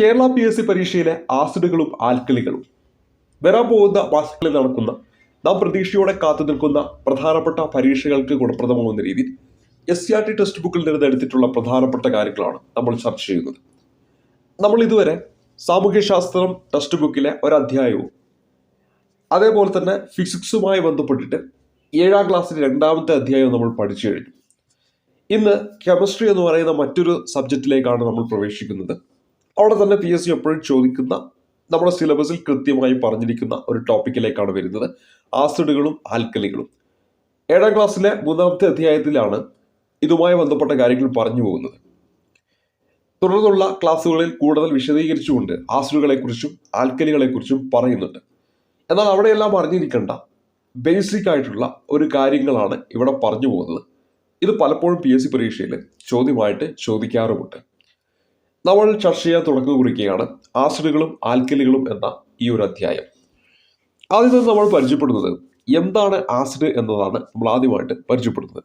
Kerala P S C പരീക്ഷയിലെ ആസിഡുകളും ആൽക്കലികളും. വരാൻ പോകുന്ന മാസങ്ങളിൽ നടക്കുന്ന നാം പ്രതീക്ഷയോടെ കാത്തു നിൽക്കുന്ന പ്രധാനപ്പെട്ട പരീക്ഷകൾക്ക് ഗുണപ്രദമാകുന്ന രീതിയിൽ S C R T text ബുക്കിൽ നിന്ന് എടുത്തിട്ടുള്ള പ്രധാനപ്പെട്ട കാര്യങ്ങളാണ് നമ്മൾ ചർച്ച ചെയ്യുന്നത്. നമ്മൾ ഇതുവരെ സാമൂഹ്യശാസ്ത്രം ടെക്സ്റ്റ് ബുക്കിലെ ഒരധ്യായവും അതേപോലെ തന്നെ ഫിസിക്സുമായി ബന്ധപ്പെട്ടിട്ട് ഏഴാം ക്ലാസ്സിലെ രണ്ടാമത്തെ അധ്യായവും നമ്മൾ പഠിച്ചു കഴിഞ്ഞു. ഇന്ന് കെമിസ്ട്രി എന്ന് പറയുന്ന മറ്റൊരു സബ്ജക്റ്റിലേക്കാണ് നമ്മൾ പ്രവേശിക്കുന്നത്. അവിടെ തന്നെ പി എസ് സി എപ്പോഴും ചോദിക്കുന്ന നമ്മുടെ സിലബസിൽ കൃത്യമായി പറഞ്ഞിരിക്കുന്ന ഒരു ടോപ്പിക്കിലേക്കാണ് വരുന്നത്. ആസിഡുകളും ആൽക്കലികളും ഏഴാം ക്ലാസ്സിലെ മൂന്നാമത്തെ അധ്യായത്തിലാണ് ഇതുമായി ബന്ധപ്പെട്ട കാര്യങ്ങൾ പറഞ്ഞു പോകുന്നത്. തുടർന്നുള്ള ക്ലാസ്സുകളിൽ കൂടുതൽ വിശദീകരിച്ചുകൊണ്ട് ആസിഡുകളെക്കുറിച്ചും ആൽക്കലികളെക്കുറിച്ചും പറയുന്നുണ്ട്. എന്നാൽ അവിടെയെല്ലാം അറിഞ്ഞിരിക്കേണ്ട ബേസിക് ആയിട്ടുള്ള ഒരു കാര്യങ്ങളാണ് ഇവിടെ പറഞ്ഞു പോകുന്നത്. ഇത് പലപ്പോഴും പി എസ് സി പരീക്ഷയിൽ ചോദ്യമായിട്ട് ചോദിക്കാറുമുണ്ട്. നമ്മൾ ചർച്ച ചെയ്യാൻ തുടക്കം കുറിക്കുകയാണ് ആസിഡുകളും ആൽക്കലികളും എന്ന ഈ ഒരു അധ്യായം. ആദ്യം നമ്മൾ പരിചയപ്പെടുന്നത് എന്താണ് ആസിഡ് എന്നതാണ് നമ്മൾ ആദ്യമായിട്ട് പരിചയപ്പെടുന്നത്.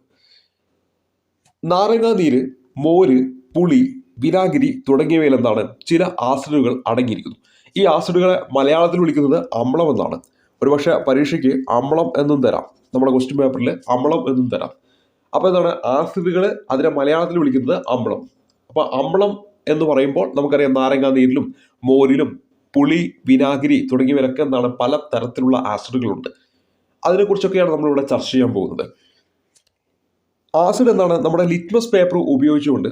നാരങ്ങാ നീര് മോര് പുളി വിനാഗിരി തുടങ്ങിയവയിൽ എന്താണ്? ചില ആസിഡുകൾ അടങ്ങിയിരിക്കുന്നു. ഈ ആസിഡുകളെ മലയാളത്തിൽ വിളിക്കുന്നത് അമ്ലം എന്നാണ്. ഒരുപക്ഷെ പരീക്ഷയ്ക്ക് അമ്ലം എന്നും തരാം. നമ്മുടെ ക്വസ്റ്റ്യൻ പേപ്പറിൽ അമ്ലം എന്നും തരാം. അപ്പോൾ എന്താണ്? ആസിഡുകൾ അതിനെ മലയാളത്തിൽ വിളിക്കുന്നത് അമ്ലം. അപ്പോൾ അമ്ലം എന്ന് പറയുമ്പോൾ നമുക്കറിയാം നാരങ്ങാ നീരിലും മോരിലും പുളി വിനാഗിരി തുടങ്ങിയവരൊക്കെ എന്താണ് പല തരത്തിലുള്ള ആസിഡുകളുണ്ട്. അതിനെക്കുറിച്ചൊക്കെയാണ് നമ്മളിവിടെ ചർച്ച ചെയ്യാൻ പോകുന്നത്. ആസിഡ് എന്താണ്? നമ്മുടെ ലിറ്റ്മസ് പേപ്പർ ഉപയോഗിച്ചുകൊണ്ട്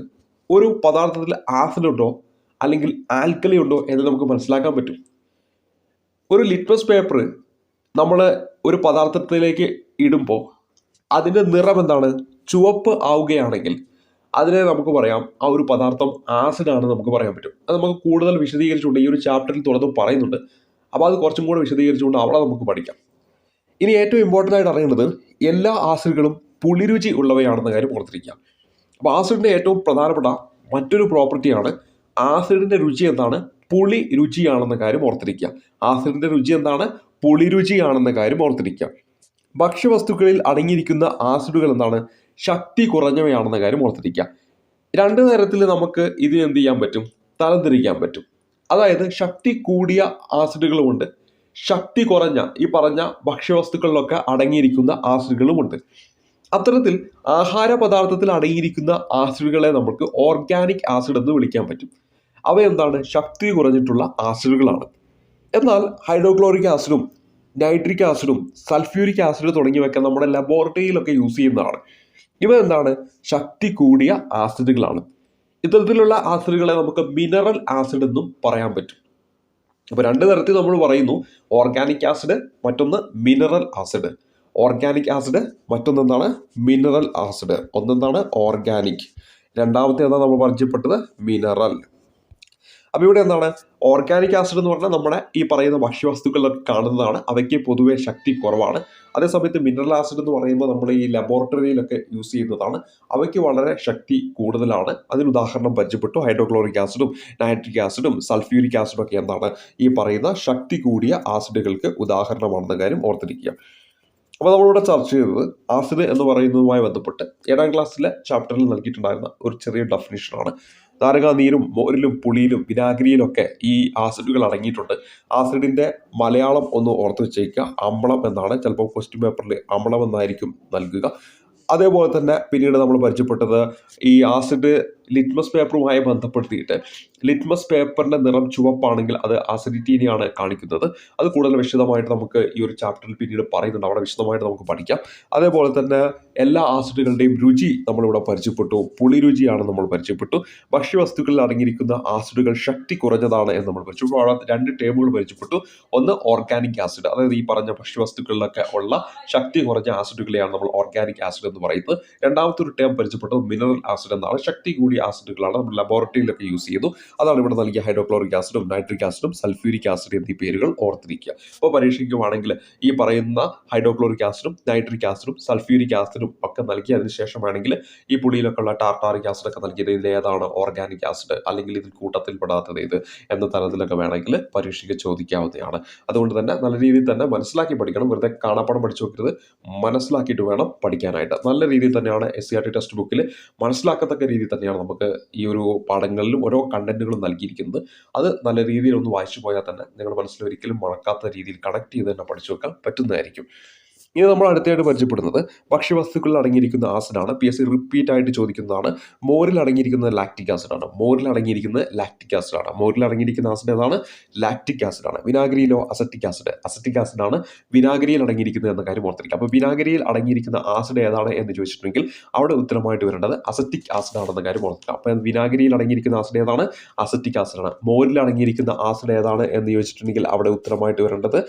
ഒരു പദാർത്ഥത്തിൽ ആസിഡ് ഉണ്ടോ അല്ലെങ്കിൽ ആൽക്കലി ഉണ്ടോ എന്ന് നമുക്ക് മനസ്സിലാക്കാൻ പറ്റും. ഒരു ലിറ്റ്മസ് പേപ്പർ നമ്മൾ ഒരു പദാർത്ഥത്തിലേക്ക് ഇടുമ്പോൾ അതിന്റെ നിറം എന്താണ്? ചുവപ്പ് ആവുകയാണെങ്കിൽ അതിനെ നമുക്ക് പറയാം ആ ഒരു പദാർത്ഥം ആസിഡ് ആണെന്ന് നമുക്ക് പറയാൻ പറ്റും. അത് നമുക്ക് കൂടുതൽ വിശദീകരിച്ചുകൊണ്ട് ഈ ഒരു ചാപ്റ്ററിൽ തുറന്ന് പറയുന്നുണ്ട്. അപ്പോൾ അത് കുറച്ചും കൂടെ വിശദീകരിച്ചുകൊണ്ട് അവിടെ നമുക്ക് പഠിക്കാം. ഇനി ഏറ്റവും ഇമ്പോർട്ടന്റ് ആയിട്ട് അറിയേണ്ടത് എല്ലാ ആസിഡുകളും പുളിരുചി ഉള്ളവയാണെന്ന കാര്യം ഓർത്തിരിക്കുക. അപ്പോൾ ആസിഡിന്റെ ഏറ്റവും പ്രധാനപ്പെട്ട മറ്റൊരു പ്രോപ്പർട്ടിയാണ് ആസിഡിന്റെ രുചി എന്താണ്? പുളി രുചിയാണെന്ന കാര്യം ഓർത്തിരിക്കുക. ആസിഡിന്റെ രുചി എന്താണ്? പുളിരുചിയാണെന്ന കാര്യം ഓർത്തിരിക്കുക. ഭക്ഷ്യവസ്തുക്കളിൽ അടങ്ങിയിരിക്കുന്ന ആസിഡുകൾ എന്താണ്? ശക്തി കുറഞ്ഞവയാണെന്ന കാര്യം ഓർത്തിരിക്കുക. രണ്ട് തരത്തിൽ നമുക്ക് ഇത് എന്ത് ചെയ്യാൻ പറ്റും? തരംതിരിക്കാൻ പറ്റും. അതായത് ശക്തി കൂടിയ ആസിഡുകളുമുണ്ട് ശക്തി കുറഞ്ഞ ഈ പറഞ്ഞ ഭക്ഷ്യവസ്തുക്കളിലൊക്കെ അടങ്ങിയിരിക്കുന്ന ആസിഡുകളുമുണ്ട് അത്തരത്തിൽ ആഹാര പദാർത്ഥത്തിൽ അടങ്ങിയിരിക്കുന്ന ആസിഡുകളെ നമുക്ക് ഓർഗാനിക് ആസിഡ് എന്ന് വിളിക്കാൻ പറ്റും. അവ എന്താണ് ശക്തി കുറഞ്ഞിട്ടുള്ള ആസിഡുകളാണ് എന്നാൽ ഹൈഡ്രോക്ലോറിക് ആസിഡും നൈട്രിക് ആസിഡും സൾഫ്യൂരിക് ആസിഡ് തുടങ്ങിയവയൊക്കെ നമ്മുടെ ലബോറട്ടറിയിലൊക്കെ യൂസ് ചെയ്യുന്നതാണ്. ഇവ എന്താണ് ശക്തി കൂടിയ ആസിഡുകളാണ്. ഇത്തരത്തിലുള്ള ആസിഡുകളെ നമുക്ക് മിനറൽ ആസിഡ് എന്നും പറയാൻ പറ്റും. അപ്പോൾ രണ്ട് തരത്തിൽ നമ്മൾ പറയുന്നു. ഓർഗാനിക് ആസിഡ് മറ്റൊന്ന് മിനറൽ ആസിഡ് ഓർഗാനിക് ആസിഡ് മറ്റൊന്നെന്താണ്? മിനറൽ ആസിഡ് ഒന്നെന്താണ്? ഓർഗാനിക് രണ്ടാമത്തെ ഏതാണ് നമ്മൾ പരിചയപ്പെട്ടത് മിനറൽ അപ്പോൾ ഇവിടെ എന്താണ്? ഓർഗാനിക് ആസിഡ് എന്ന് പറഞ്ഞാൽ നമ്മുടെ ഈ പറയുന്ന ഭക്ഷ്യവസ്തുക്കളിലൊക്കെ കാണുന്നതാണ്. അവയ്ക്ക് പൊതുവെ ശക്തി കുറവാണ്. അതേസമയത്ത് മിനറൽ ആസിഡ് എന്ന് പറയുമ്പോൾ നമ്മൾ ഈ ലബോറട്ടറിയിലൊക്കെ യൂസ് ചെയ്യുന്നതാണ്. അവയ്ക്ക് വളരെ ശക്തി കൂടുതലാണ്. അതിന് ഉദാഹരണം പരിചയപ്പെട്ടു. ഹൈഡ്രോക്ലോറിക് ആസിഡും നൈട്രിക് ആസിഡും സൾഫ്യൂരിക് ആസിഡും ഒക്കെ എന്താണ്? ഈ പറയുന്ന ശക്തി കൂടിയ ആസിഡുകൾക്ക് ഉദാഹരണമാണെന്ന കാര്യം ഓർത്തിരിക്കുക. അപ്പോൾ നമ്മളിവിടെ ചർച്ച ചെയ്തത് ആസിഡ് എന്ന് പറയുന്നതുമായി ബന്ധപ്പെട്ട് ഏഴാം ക്ലാസ്സിലെ ചാപ്റ്ററിൽ നൽകിയിട്ടുണ്ടായിരുന്ന ഒരു ചെറിയ ഡെഫിനിഷനാണ് നാരങ്ങാ നീരും മോരിലും പുളിയിലും വിനാഗിരിയിലൊക്കെ ഈ ആസിഡുകൾ അടങ്ങിയിട്ടുണ്ട്. ആസിഡിന്റെ മലയാളം ഒന്ന് ഓർത്ത് വെച്ചേക്കുക. അമ്പളം എന്നാണ്. ചിലപ്പോൾ ക്വസ്റ്റ്യൻ പേപ്പറിൽ അമ്പളം എന്നായിരിക്കും നൽകുക. അതേപോലെ തന്നെ പിന്നീട് നമ്മൾ പരിചയപ്പെട്ടത് ഈ ആസിഡ് ലിറ്റ്മസ് പേപ്പറുമായി ബന്ധപ്പെടുത്തിയിട്ട് ലിറ്റ്മസ് പേപ്പറിന്റെ നിറം ചുവപ്പാണെങ്കിൽ അത് ആസിഡിറ്റിനെയാണ് കാണിക്കുന്നത്. അത് കൂടുതൽ വിശദമായിട്ട് നമുക്ക് ഈ ഒരു ചാപ്റ്ററിൽ പിന്നീട് പറയുന്നുണ്ട്. അവിടെ വിശദമായിട്ട് നമുക്ക് പഠിക്കാം. അതേപോലെ തന്നെ എല്ലാ ആസിഡുകളുടെയും രുചി നമ്മളിവിടെ പരിചയപ്പെട്ടു. പുളി രുചിയാണ് നമ്മൾ പരിചയപ്പെട്ടു. ഭക്ഷ്യവസ്തുക്കളിൽ അടങ്ങിയിരിക്കുന്ന ആസിഡുകൾ ശക്തി കുറഞ്ഞതാണ് എന്ന് നമ്മൾ പരിചയപ്പെട്ടു. അവിടെ രണ്ട് ടേമുകൾ പരിചയപ്പെട്ടു. ഒന്ന് ഓർഗാനിക് ആസിഡ് അതായത് ഈ പറഞ്ഞ ഭക്ഷ്യവസ്തുക്കളിലൊക്കെ ഉള്ള ശക്തി കുറഞ്ഞ ആസിഡുകളെയാണ് നമ്മൾ ഓർഗാനിക് ആസിഡ് എന്ന് പറയുന്നത്. രണ്ടാമത്തെ ഒരു ടേം പരിചയപ്പെട്ടത് മിനറൽ ആസിഡ് എന്നാണ്. ശക്തി കൂടിയ ആസിഡുകളാണ് നമ്മൾ ലബോറട്ടറിയിലൊക്കെ യൂസ് ചെയ്തു അതാണ് ഇവിടെ നൽകിയ ഹൈഡ്രോക്ലോറിക് ആസിഡും നൈട്രിക് ആസിഡും സൾഫ്യൂരിക് ആസിഡ് എന്നീ പേരുകൾ ഓർത്തിരിക്കുക. അപ്പോൾ പരീക്ഷിക്കുവാണെങ്കിൽ ഈ പറയുന്ന ഹൈഡ്രോക്ലോറിക് ആസിഡും നൈട്രിക് ആസിഡും സൾഫ്യൂരിക് ആസിഡും ഒക്കെ നൽകി അതിനുശേഷമാണെങ്കിൽ ഈ പുളിയിലൊക്കെ ഉള്ള ടാർട്ടാറിക് ആസിഡ് ഒക്കെ നൽകിയത് ഇതിൽ ഏതാണ്? ഓർഗാനിക് ആസിഡ് അല്ലെങ്കിൽ ഇതിൽ കൂട്ടത്തിൽപ്പെടാത്തത് ഏത് എന്ന തരത്തിലൊക്കെ വേണമെങ്കിൽ പരീക്ഷയ്ക്ക് ചോദിക്കാവുന്നതാണ്. അതുകൊണ്ട് തന്നെ നല്ല രീതിയിൽ തന്നെ മനസ്സിലാക്കി പഠിക്കണം. വെറുതെ കാണാപ്പാടം പഠിച്ചു നോക്കരുത് മനസ്സിലാക്കിയിട്ട് വേണം പഠിക്കാനായിട്ട്. നല്ല രീതിയിൽ തന്നെയാണ് S C R T text ബുക്കിൽ മനസ്സിലാക്കത്തക്ക രീതിയിൽ തന്നെയാണ് നമ്മൾ നമുക്ക് ഈ ഒരു പാഠങ്ങളിലും ഓരോ കണ്ടന്റുകളും നൽകിയിരിക്കുന്നത്. അത് നല്ല രീതിയിൽ ഒന്ന് വായിച്ചു പോയാൽ തന്നെ നിങ്ങളുടെ മനസ്സിൽ ഒരിക്കലും മറക്കാത്ത രീതിയിൽ കണക്ട് ചെയ്ത് തന്നെ പഠിച്ചു വെക്കാൻ പറ്റുന്നതായിരിക്കും. ഇനി നമ്മൾ അടുത്തായിട്ട് പരിചയപ്പെടുന്നത് ഭക്ഷ്യവസ്തുക്കളിൽ അടങ്ങിയിരിക്കുന്ന ആസിഡാണ്. പി എസ് സി റിപ്പീറ്റ് ആയിട്ട് ചോദിക്കുന്നതാണ്. മോരിൽ അടങ്ങിയിരിക്കുന്നത് ലാക്റ്റിക് ആസിഡാണ് മോരിൽ അടങ്ങിയിരിക്കുന്നത് ലാക്റ്റിക് ആസിഡാണ് മോരിൽ അടങ്ങിയിരിക്കുന്ന ആസിഡ് ഏതാണ്? ലാക്റ്റിക് ആസിഡാണ് വിനാഗിരിയിലോ അസറ്റിക് ആസിഡ് അസറ്റിക് ആസിഡാണ് വിനാഗിരിയിൽ അടങ്ങിയിരിക്കുന്നത് എന്ന കാര്യം ഓർത്തിരിക്കുക. അപ്പോൾ വിനാഗിരിയിൽ അടങ്ങിയിരിക്കുന്ന ആസിഡ് ഏതാണ് എന്ന് ചോദിച്ചിട്ടുണ്ടെങ്കിൽ അവിടെ ഉത്തരമായിട്ട് വരേണ്ടത് അസറ്റിക് ആസിഡാണെന്ന കാര്യം ഓർത്തിരിക്കുക. അപ്പോൾ വിനാഗിരിയിൽ അടങ്ങിയിരിക്കുന്ന ആസിഡ് ഏതാണ്? അസറ്റിക് ആസിഡാണ് മോരിൽ അടങ്ങിയിരിക്കുന്ന ആസിഡ് ഏതാണ് എന്ന് ചോദിച്ചിട്ടുണ്ടെങ്കിൽ അവിടെ ഉത്തരമായിട്ട് വരേണ്ടത്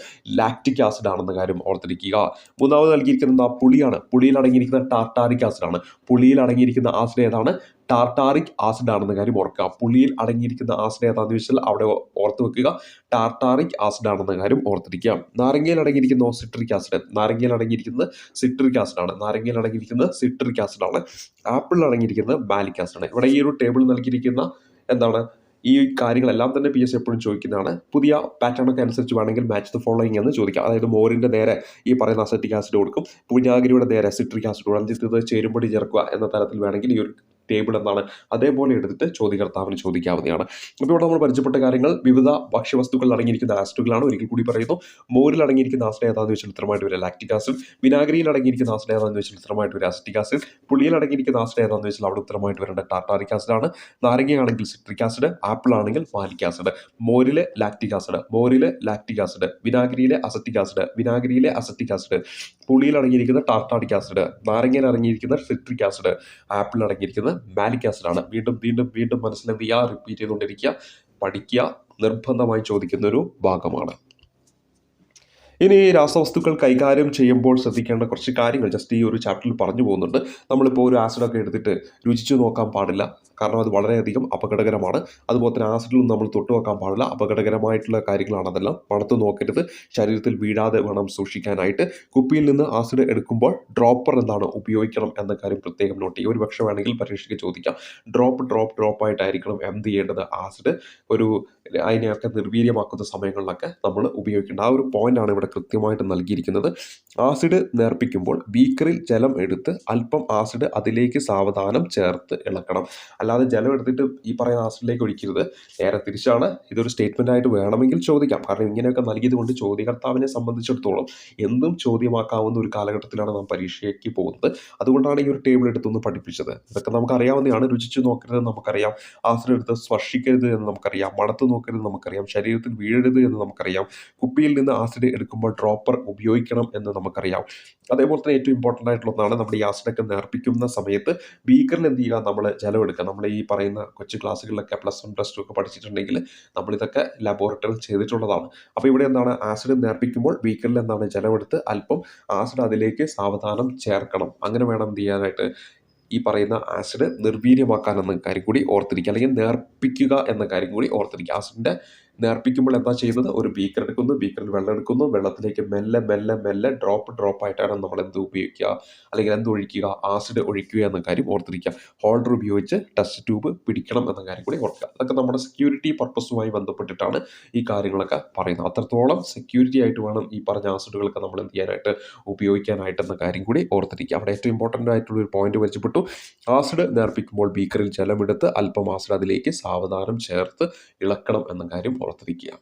ലാക്റ്റിക് ആസിഡ് ആണെന്ന കാര്യം ഓർത്തിരിക്കുക. മൂന്നാമത് നൽകിയിരിക്കുന്ന പുളിയാണ്. പുളിയിൽ അടങ്ങിയിരിക്കുന്ന ടാർട്ടാറിക് ആസിഡാണ് പുളിയിൽ അടങ്ങിയിരിക്കുന്ന ആസിഡ് ഏതാണ്? ടാർട്ടാറിക് ആസിഡ് ആണെന്ന കാര്യം ഓർക്കുക. പുളിയിൽ അടങ്ങിയിരിക്കുന്ന ആസിഡ് ഏതാണെന്ന് വെച്ചാൽ അവിടെ ഓർത്ത് വെക്കുക. ടാർട്ടാറിക് ആസിഡ് ആണെന്ന കാര്യം ഓർത്തിരിക്കുക. നാരങ്ങയിൽ അടങ്ങിയിരിക്കുന്ന സിട്രിക് ആസിഡ് നാരങ്ങയിൽ അടങ്ങിയിരിക്കുന്നത് സിട്രിക് ആസിഡ് ആണ്. നാരങ്ങയിൽ അടങ്ങിയിരിക്കുന്നത് സിട്രിക് ആസിഡ് ആണ്. ആപ്പിളിൽ അടങ്ങിയിരിക്കുന്നത് ബാലിക് ആസിഡ് ആണ്. ഇവിടെ ഈ ഒരു ടേബിൾ നൽകിയിരിക്കുന്ന എന്താണ്? ഈ കാര്യങ്ങളെല്ലാം തന്നെ പി എസ് എപ്പോഴും ചോദിക്കുന്നതാണ്. പുതിയ പാറ്റേണൊക്കെ അനുസരിച്ച് വേണമെങ്കിൽ മാച്ച് ദ ഫോളോയിങ് എന്ന് ചോദിക്കാം. അതായത് മോരിന്റെ നേരെ ഈ പറയുന്ന അസറ്റിക് ആസിഡ് കൊടുക്കും. പൂജാഗിരിയുടെ നേരെ സിട്രിക് ആസിഡ് കൊടുക്കും. ഇത് ചേരുമ്പടി ചേർക്കുക എന്ന തരത്തിൽ വേണമെങ്കിൽ ഈ ഒരു ടേബിൾ എന്നാണ് അതേപോലെ എടുത്തിട്ട് ചോദ്യകർത്താവിന് ചോദിക്കാവുന്നതാണ്. അപ്പോൾ ഇവിടെ നമ്മൾ പരിചയപ്പെട്ട കാര്യങ്ങൾ വിവിധ ഭക്ഷ്യവസ്തുക്കളിൽ അടങ്ങിയിരിക്കുന്ന ആസിഡുകളാണ് ഒരിക്കൽ കൂടി പറയുന്നു. മോരിൽ അടങ്ങിയിരിക്കുന്ന ആസിഡ് ഏതാണെന്ന് വെച്ചാൽ ഉത്തരമായിട്ട് വരിക. ലാക്റ്റിക് ആസിഡ് വിനാഗിരിയിൽ അടങ്ങിയിരിക്കുന്ന ആസിഡ് ഏതാണെന്ന് വെച്ചാൽ ഉത്തരമായിട്ട് ഒരു അസിറ്റിക് ആസിഡ് പുളിയിൽ അടങ്ങിയിരിക്കുന്ന ആസിഡ് ഏതാണെന്ന് വെച്ചാൽ അവിടെ ഉത്തരമായിട്ട് വരേണ്ട ടാർട്ടാറിക് ആസിഡ് ആണ് നാരങ്ങയാണെങ്കിൽ സിട്രിക് ആസിഡ് ആപ്പിൾ ആണെങ്കിൽ മാലിക് ആസിഡ്. മോരിലെ ലാക്റ്റിക് ആസിഡ് മോരിലെ ലാക്റ്റിക് ആസിഡ് വിനാഗിരിയിലെ അസറ്റിക് ആസിഡ് വിനാഗിരിയിലെ അസറ്റിക് ആസിഡ് പുളിയിൽ അടങ്ങിയിരിക്കുന്ന ടാർട്ടാറിക് ആസിഡ് നാരങ്ങയിൽ അടങ്ങിയിരിക്കുന്ന സിട്രിക് ആസിഡ് ആപ്പിളിൽ അടങ്ങിയിരിക്കുന്ന മാലിക് ആസിഡ് ആണ് വീണ്ടും വീണ്ടും വീണ്ടും മനസ്സിൽ ചെയ്യുക റിപ്പീറ്റ് ചെയ്തുകൊണ്ടിരിക്കുക. പഠിക്കുക. നിർബന്ധമായി ചോദിക്കുന്ന ഒരു ഭാഗമാണ്. ഇനി രാസവസ്തുക്കൾ കൈകാര്യം ചെയ്യുമ്പോൾ ശ്രദ്ധിക്കേണ്ട കുറച്ച് കാര്യങ്ങൾ ജസ്റ്റ് ഈ ഒരു ചാപ്റ്ററിൽ പറഞ്ഞു പോകുന്നുണ്ട്. നമ്മളിപ്പോൾ ഒരു ആസിഡൊക്കെ എടുത്തിട്ട് രുചിച്ചു നോക്കാൻ പാടില്ല. കാരണം അത് വളരെയധികം അപകടകരമാണ്. അതുപോലെ തന്നെ ആസിഡിലും നമ്മൾ തൊട്ട് നോക്കാൻ പാടില്ല. അപകടകരമായിട്ടുള്ള കാര്യങ്ങളാണ് അതെല്ലാം. പണത്ത് നോക്കരുത്. ശരീരത്തിൽ വീഴാതെ വേണം സൂക്ഷിക്കാനായിട്ട്. കുപ്പിയിൽ നിന്ന് ആസിഡ് എടുക്കുമ്പോൾ ഡ്രോപ്പർ എന്താണ്? ഉപയോഗിക്കണം എന്ന കാര്യം പ്രത്യേകം നോട്ട് ചെയ്യുക. ഒരു പക്ഷേ വേണമെങ്കിൽ പരീക്ഷയ്ക്ക് ചോദിക്കാം. ഡ്രോപ്പ് ഡ്രോപ്പ് ഡ്രോപ്പ് ആയിട്ടായിരിക്കണം എന്ത് ചെയ്യേണ്ടത്? ആസിഡ് ഒരു അതിനെയൊക്കെ നിർവീര്യമാക്കുന്ന സമയങ്ങളിലൊക്കെ നമ്മൾ ഉപയോഗിക്കേണ്ട. ആ ഒരു പോയിന്റാണ് ഇവിടെ കൃത്യമായിട്ട് നൽകിയിരിക്കുന്നത്. ആസിഡ് നേർപ്പിക്കുമ്പോൾ ബീക്കറിൽ ജലം എടുത്ത് അല്പം ആസിഡ് അതിലേക്ക് സാവധാനം ചേർത്ത് ഇളക്കണം. അല്ലാതെ ജലം എടുത്തിട്ട് ഈ പറയുന്ന ആസിഡിലേക്ക് ഒഴിക്കരുത്. നേരെ തിരിച്ചാണ് ഇതൊരു സ്റ്റേറ്റ്മെന്റ് ആയിട്ട് വേണമെങ്കിൽ ചോദിക്കാം. കാരണം ഇങ്ങനെയൊക്കെ നൽകിയത് കൊണ്ട് ചോദ്യകർത്താവിനെ സംബന്ധിച്ചിടത്തോളം എന്തും ചോദ്യമാക്കാവുന്ന ഒരു കാലഘട്ടത്തിലാണ് നാം പരീക്ഷയ്ക്ക് പോകുന്നത്. അതുകൊണ്ടാണ് ഈ ഒരു ടേബിൾ എടുത്തൊന്ന് പഠിപ്പിച്ചത്. ഇതൊക്കെ നമുക്കറിയാവുന്നതാണ്. രുചിച്ചു നോക്കരുത് നമുക്കറിയാം. ആസിഡ് എടുത്ത് സ്പർശിക്കരുത് എന്ന് നമുക്കറിയാം. മണത്ത് നോക്കരുത് നമുക്കറിയാം. ശരീരത്തിൽ വീഴരുത് എന്ന് നമുക്കറിയാം. കുപ്പിയിൽ നിന്ന് ആസിഡ് എടുക്കുമ്പോൾ ഡ്രോപ്പർ ഉപയോഗിക്കണം എന്ന് നമുക്കറിയാം. അതേപോലെ തന്നെ ഏറ്റവും ഇമ്പോർട്ടന്റ് ആയിട്ടുള്ള ഒന്നാണ് നമ്മുടെ ഈ ആസിഡൊക്കെ നേർപ്പിക്കുന്ന സമയത്ത് ബീക്കറിൽ എന്ത് ചെയ്യുക? നമ്മൾ ജലം എടുക്കുക നമ്മൾ ഈ പറയുന്ന കൊച്ചു ക്ലാസ്സുകളിലൊക്കെ പ്ലസ് വൺ പ്ലസ് ടു ഒക്കെ പഠിച്ചിട്ടുണ്ടെങ്കിൽ നമ്മളിതൊക്കെ ലബോറട്ടറിയിൽ ചെയ്തിട്ടുള്ളതാണ്. അപ്പോൾ ഇവിടെ എന്താണ്? ആസിഡ് നേർപ്പിക്കുമ്പോൾ ബീക്കറിൽ എന്താണ് ജലമെടുത്ത് അല്പം ആസിഡ് അതിലേക്ക് സാവധാനം ചേർക്കണം. അങ്ങനെ വേണം എന്ത് ചെയ്യാനായിട്ട്? ഈ പറയുന്ന ആസിഡ് നിർവീര്യമാക്കാൻ എന്ന കാര്യം കൂടി ഓർത്തിരിക്കുക. അല്ലെങ്കിൽ നേർപ്പിക്കുക എന്ന കാര്യം കൂടി ഓർത്തിരിക്കുക. ആസിഡിന്റെ നേർപ്പിക്കുമ്പോൾ എന്താ ചെയ്യുന്നത്? ഒരു ബീക്കർ എടുക്കുന്നു ബീക്കറിൽ വെള്ളം എടുക്കുന്നു വെള്ളത്തിലേക്ക് മെല്ലെ മെല്ലെ മെല്ലെ ഡ്രോപ്പ് ഡ്രോപ്പ് ആയിട്ടാണ് നമ്മൾ എന്ത് ഉപയോഗിക്കുക? അല്ലെങ്കിൽ എന്ത് ഒഴിക്കുക? ആസിഡ് ഒഴിക്കുക എന്ന കാര്യം ഓർത്തിരിക്കുക. ഹോൾഡർ ഉപയോഗിച്ച് ടെസ്റ്റ് ട്യൂബ് പിടിക്കണം എന്ന കാര്യം കൂടി ഓർക്കുക. അതൊക്കെ നമ്മുടെ സെക്യൂരിറ്റി പർപ്പസുമായി ബന്ധപ്പെട്ടിട്ടാണ് ഈ കാര്യങ്ങളൊക്കെ പറയുന്നത്. അത്രത്തോളം സെക്യൂരിറ്റി ആയിട്ട് വേണം ഈ പറഞ്ഞ ആസിഡുകളൊക്കെ നമ്മൾ എന്ത് ചെയ്യാനായിട്ട് ഉപയോഗിക്കാനായിട്ട് എന്ന കാര്യം കൂടി ഓർത്തിരിക്കുക. അവിടെ ഏറ്റവും ഇമ്പോർട്ടന്റ് ആയിട്ടുള്ള ഒരു പോയിന്റ് വെച്ചപ്പെട്ടു ആസിഡ് നേർപ്പിക്കുമ്പോൾ ബീക്കറിൽ ജലമെടുത്ത് അല്പം ആസിഡ് അതിലേക്ക് സാവധാനം ചേർത്ത് ഇളക്കണം എന്ന കാര്യം ഓർത്തിരിക്കുക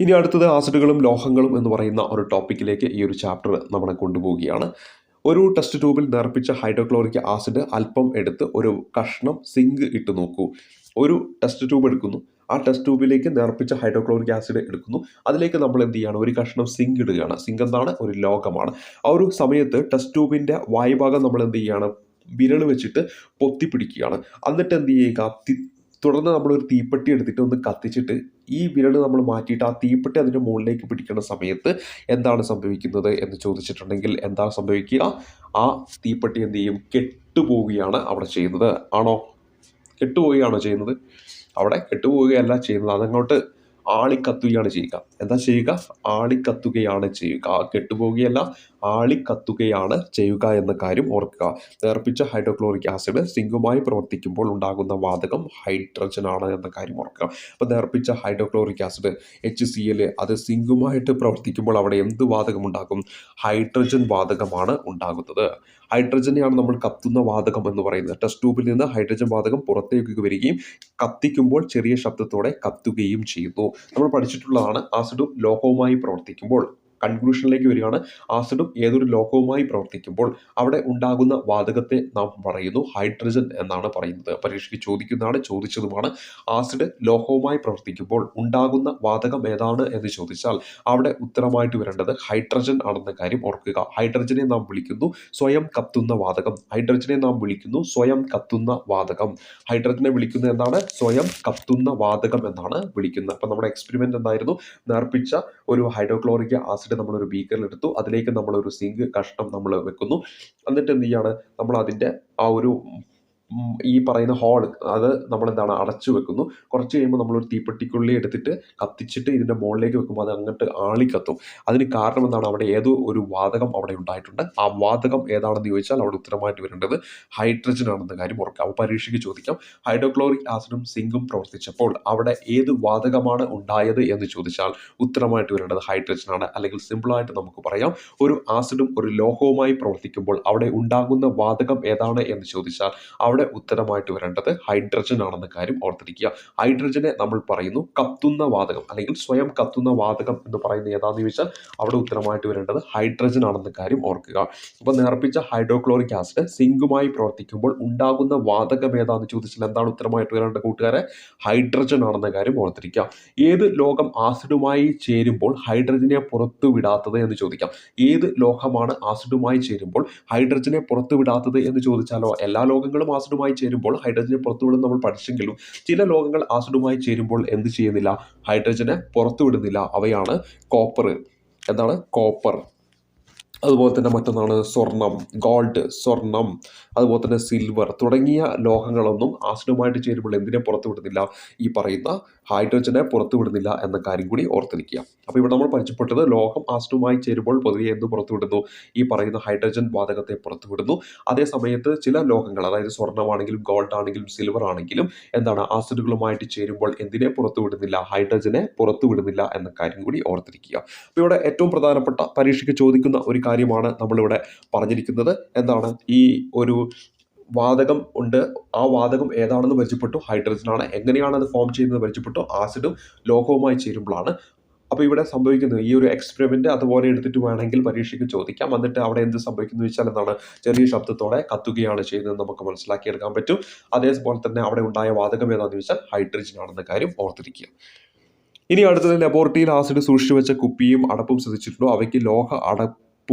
ഇനി അടുത്തത് ആസിഡുകളും ലോഹങ്ങളും എന്ന് പറയുന്ന ഒരു ടോപ്പിക്കിലേക്ക് ഈ ഒരു ചാപ്റ്റർ നമ്മളെ കൊണ്ടുപോവുകയാണ്. ഒരു ടെസ്റ്റ് ട്യൂബിൽ നേർപ്പിച്ച ഹൈഡ്രോക്ലോറിക് ആസിഡ് അല്പം എടുത്ത് ഒരു കഷ്ണം സിങ്ക് ഇട്ട് നോക്കൂ. ഒരു ടെസ്റ്റ് ട്യൂബ് എടുക്കുന്നു. ആ ടെസ്റ്റ് ട്യൂബിലേക്ക് നേർപ്പിച്ച ഹൈഡ്രോക്ലോറിക് ആസിഡ് എടുക്കുന്നു. അതിലേക്ക് നമ്മൾ എന്ത് ചെയ്യാണ്? ഒരു കഷ്ണം സിങ്ക് ഇടുകയാണ്. സിങ്ക് എന്താണ്? ഒരു ലോകമാണ് ആ ഒരു സമയത്ത് ടെസ്റ്റ് ട്യൂബിന്റെ വായുഭാഗം നമ്മൾ എന്ത് ചെയ്യുകയാണ് വിരൽ വെച്ചിട്ട് പൊത്തിപ്പിടിക്കുകയാണ്. എന്നിട്ട് എന്ത് ചെയ്യുക? തുടർന്ന് നമ്മളൊരു തീപ്പെട്ടി എടുത്തിട്ട് ഒന്ന് കത്തിച്ചിട്ട് ഈ വിരൽ നമ്മൾ മാറ്റിയിട്ട് ആ തീപ്പെട്ടി അതിന്റെ മുകളിലേക്ക് പിടിക്കുന്ന സമയത്ത് എന്താണ് സംഭവിക്കുന്നത് എന്ന് ചോദിച്ചിട്ടുണ്ടെങ്കിൽ എന്താണ് സംഭവിക്കുക? ആ തീപ്പെട്ടി എന്ത് ചെയ്യും? കെട്ടുപോവുകയാണ് അവിടെ ചെയ്യുന്നത്. ആണോ? കെട്ടുപോവുകയാണോ ചെയ്യുന്നത്? അവിടെ കെട്ടുപോവുകയല്ല ചെയ്യുന്നത്. അതങ്ങോട്ട് ആളിക്കത്തുകയാണ് ചെയ്യുക. എന്താ ചെയ്യുക? ആളിക്കത്തുകയാണ് ചെയ്യുക. ആ കെട്ടുപോവുകയല്ല ആളിക്കത്തുകയാണ് ചെയ്യുക എന്ന കാര്യം ഓർക്കുക. നേർപ്പിച്ച ഹൈഡ്രോക്ലോറിക് ആസിഡ് സിങ്കുമായി പ്രവർത്തിക്കുമ്പോൾ ഉണ്ടാകുന്ന വാതകം ഹൈഡ്രജൻ ആണ് എന്ന കാര്യം ഓർക്കുക. അപ്പോൾ നേർപ്പിച്ച hydrochloric acid H C L അത് സിങ്കുമായിട്ട് പ്രവർത്തിക്കുമ്പോൾ അവിടെ എന്ത് വാതകം ഉണ്ടാകും ഹൈഡ്രജൻ വാതകമാണ് ഉണ്ടാകുന്നത്. ഹൈഡ്രജനെയാണ് നമ്മൾ കത്തുന്ന വാതകം എന്ന് പറയുന്നത്. ടെസ്റ്റ് ട്യൂബിൽ നിന്ന് ഹൈഡ്രജൻ വാതകം പുറത്തേക്ക് വരികയും കത്തിക്കുമ്പോൾ ചെറിയ ശബ്ദത്തോടെ കത്തുകയും ചെയ്യുന്നു. നമ്മൾ പഠിച്ചിട്ടുള്ളതാണ് ആസിഡും ലോഹവുമായി പ്രവർത്തിക്കുമ്പോൾ. കൺക്ലൂഷനിലേക്ക് വരികയാണ്. ആസിഡും ഏതൊരു ലോഹവുമായി പ്രവർത്തിക്കുമ്പോൾ അവിടെ ഉണ്ടാകുന്ന വാതകത്തെ നാം പറയുന്നു ഹൈഡ്രജൻ എന്നാണ് പറയുന്നത്. പരീക്ഷയ്ക്ക് ചോദിക്കുന്നതാണ് ചോദിച്ചതുമാണ്. ആസിഡ് ലോഹവുമായി പ്രവർത്തിക്കുമ്പോൾ ഉണ്ടാകുന്ന വാതകം ഏതാണ് എന്ന് ചോദിച്ചാൽ അവിടെ ഉത്തരമായിട്ട് വരേണ്ടത് ഹൈഡ്രജൻ ആണെന്ന കാര്യം ഓർക്കുക. ഹൈഡ്രജനെ നാം വിളിക്കുന്നു സ്വയം കത്തുന്ന വാതകം. ഹൈഡ്രജനെ നാം വിളിക്കുന്നു സ്വയം കത്തുന്ന വാതകം. ഹൈഡ്രജനെ വിളിക്കുന്നത് എന്താണ്? സ്വയം കത്തുന്ന വാതകം എന്നാണ് വിളിക്കുന്നത്. അപ്പം നമ്മുടെ എക്സ്പെരിമെന്റ് എന്തായിരുന്നു? നേർപ്പിച്ച ഒരു ഹൈഡ്രോക്ലോറിക് ആസിഡ് നമ്മളൊരു ബീക്കറിൽ എടുത്തു. അതിലേക്ക് നമ്മളൊരു സിങ്ക് കഷ്ണം നമ്മൾ വെക്കുന്നു. എന്നിട്ട് എന്ത് ചെയ്യാണ്? നമ്മൾ അതിന്റെ ആ ഒരു ഈ പറയുന്ന ഹോൾ അത് നമ്മൾ എന്താണ് അടച്ചു വെക്കുന്നു. കുറച്ച് കഴിയുമ്പോൾ നമ്മൾ നമ്മളൊരു തീപ്പെട്ടിക്കുള്ളി എടുത്തിട്ട് കത്തിച്ചിട്ട് ഇതിന്റെ മുകളിലേക്ക് വെക്കുമ്പോൾ അത് അങ്ങോട്ട് ആളിക്കത്തും. അതിന് കാരണം എന്താണ്? അവിടെ ഏതോ ഒരു വാതകം അവിടെ ഉണ്ടായിട്ടുണ്ട്. ആ വാതകം ഏതാണെന്ന് ചോദിച്ചാൽ അവിടെ ഉത്തരമായിട്ട് വരേണ്ടത് ഹൈഡ്രജൻ ആണെന്ന കാര്യം ഓർക്കാം അപ്പോൾ പരീക്ഷയ്ക്ക് ചോദിക്കാം. ഹൈഡ്രോക്ലോറിക് ആസിഡും സിങ്കും പ്രവർത്തിച്ചപ്പോൾ അവിടെ ഏത് വാതകമാണ് ഉണ്ടായത് എന്ന് ചോദിച്ചാൽ ഉത്തരമായിട്ട് വരേണ്ടത് ഹൈഡ്രജൻ ആണ്. അല്ലെങ്കിൽ സിമ്പിളായിട്ട് നമുക്ക് പറയാം. ഒരു ആസിഡും ഒരു ലോഹവുമായി പ്രവർത്തിക്കുമ്പോൾ അവിടെ ഉണ്ടാകുന്ന വാതകം ഏതാണ് എന്ന് ചോദിച്ചാൽ അവിടെ ഉത്തരമായിട്ട് വരേണ്ടത് ഹൈഡ്രജൻ ആണെന്ന കാര്യം ഓർത്തിരിക്കുക. ഹൈഡ്രജനെ നമ്മൾ പറയുന്നു കത്തുന്ന വാതകം അല്ലെങ്കിൽ സ്വയം കത്തുന്ന വാതകം എന്ന് പറയുന്നത് ഏതാണെന്ന് ചോദിച്ചാൽ അവിടെ ഉത്തരമായിട്ട് വരേണ്ടത് ഹൈഡ്രജൻ ആണെന്ന കാര്യം ഓർക്കുക. അപ്പോൾ നേർപ്പിച്ച ഹൈഡ്രോക്ലോറിക് ആസിഡ് സിങ്കുമായി പ്രവർത്തിക്കുമ്പോൾ ഉണ്ടാകുന്ന വാതകം ഏതാണെന്ന് ചോദിച്ചാൽ എന്താണ് ഉത്തരമായിട്ട് വരേണ്ട കൂട്ടുകാരെ? ഹൈഡ്രജൻ ആണെന്ന കാര്യം ഓർത്തിരിക്കുക. ഏത് ലോകം ആസിഡുമായി ചേരുമ്പോൾ ഹൈഡ്രജനെ പുറത്തു വിടാത്തത് എന്ന് ചോദിക്കാം. ഏത് ലോഹമാണ് ആസിഡുമായി ചേരുമ്പോൾ ഹൈഡ്രജനെ പുറത്തു വിടാത്തത് എന്ന് ചോദിച്ചാലോ? എല്ലാ ലോകങ്ങളും ആസിഡുമായി ചേരുമ്പോൾ ഹൈഡ്രജനെ പുറത്തുവിടുന്ന നമ്മൾ പഠിച്ചെങ്കിലും ചില ലോകങ്ങൾ ആസിഡുമായി ചേരുമ്പോൾ എന്ത് ചെയ്യുന്നില്ല? ഹൈഡ്രജനെ പുറത്തുവിടുന്നില്ല. അവയാണ് കോപ്പർ. എന്താണ്? കോപ്പർ. അതുപോലെ തന്നെ മറ്റൊന്നാണ് സ്വർണം ഗോൾഡ് സ്വർണം അതുപോലെ തന്നെ സിൽവർ തുടങ്ങിയ ലോഹങ്ങളൊന്നും ആസിഡുമായിട്ട് ചേരുമ്പോൾ എന്തിനെ പുറത്തുവിടുന്നില്ല? ഈ പറയുന്ന ഹൈഡ്രജനെ പുറത്തുവിടുന്നില്ല എന്ന കാര്യം കൂടി ഓർത്തിരിക്കുക. അപ്പോൾ ഇവിടെ നമ്മൾ പരിചയപ്പെട്ടത് ലോഹം ആസിഡുമായി ചേരുമ്പോൾ പൊതുവെ എന്ത് പുറത്തുവിടുന്നു? ഈ പറയുന്ന ഹൈഡ്രജൻ വാതകത്തെ പുറത്തുവിടുന്നു. അതേ സമയത്ത് ചില ലോഹങ്ങൾ അതായത് സ്വർണമാണെങ്കിലും ഗോൾഡ് ആണെങ്കിലും സിൽവർ ആണെങ്കിലും എന്താണ് ആസിഡുകളുമായിട്ട് ചേരുമ്പോൾ എന്തിനെ പുറത്തുവിടുന്നില്ല? ഹൈഡ്രജനെ പുറത്തുവിടുന്നില്ല എന്ന കാര്യം കൂടി ഓർത്തിരിക്കുക. അപ്പോൾ ഇവിടെ ഏറ്റവും പ്രധാനപ്പെട്ട പരീക്ഷയ്ക്ക് ചോദിക്കുന്ന ഒരു കാര്യമാണ് നമ്മളിവിടെ പറഞ്ഞിരിക്കുന്നത്. എന്താണ്? ഈ ഒരു വാതകം ഉണ്ട്. ആ വാതകം ഏതാണെന്ന് പരിചയപ്പെട്ടു. ഹൈഡ്രജനാണ്. എങ്ങനെയാണ് അത് ഫോം ചെയ്യുന്നത് പരിചയപ്പെട്ടു. ആസിഡും ലോഹവുമായി ചേരുമ്പോഴാണ്. അപ്പോൾ ഇവിടെ സംഭവിക്കുന്നത് ഈ ഒരു എക്സ്പെരിമെന്റ് അതുപോലെ എടുത്തിട്ട് വേണമെങ്കിൽ പരീക്ഷയ്ക്ക് ചോദിക്കാം. എന്നിട്ട് അവിടെ എന്ത് സംഭവിക്കുന്നു വെച്ചാൽ എന്താണ്? ചെറിയ ശബ്ദത്തോടെ കത്തുകയാണ് ചെയ്യുന്നത് നമുക്ക് മനസ്സിലാക്കിയെടുക്കാൻ പറ്റും. അതേപോലെ തന്നെ അവിടെ ഉണ്ടായ വാതകം ഏതാണെന്ന് വെച്ചാൽ ഹൈഡ്രജൻ ആണെന്ന കാര്യം ഓർത്തിരിക്കുക. ഇനി അടുത്തത് ലബോറട്ടറിയിൽ ആസിഡ് സൂക്ഷിച്ചു വെച്ച കുപ്പിയും അടപ്പും ശ്രദ്ധിച്ചിട്ടുണ്ടോ? അവയ്ക്ക് ലോഹ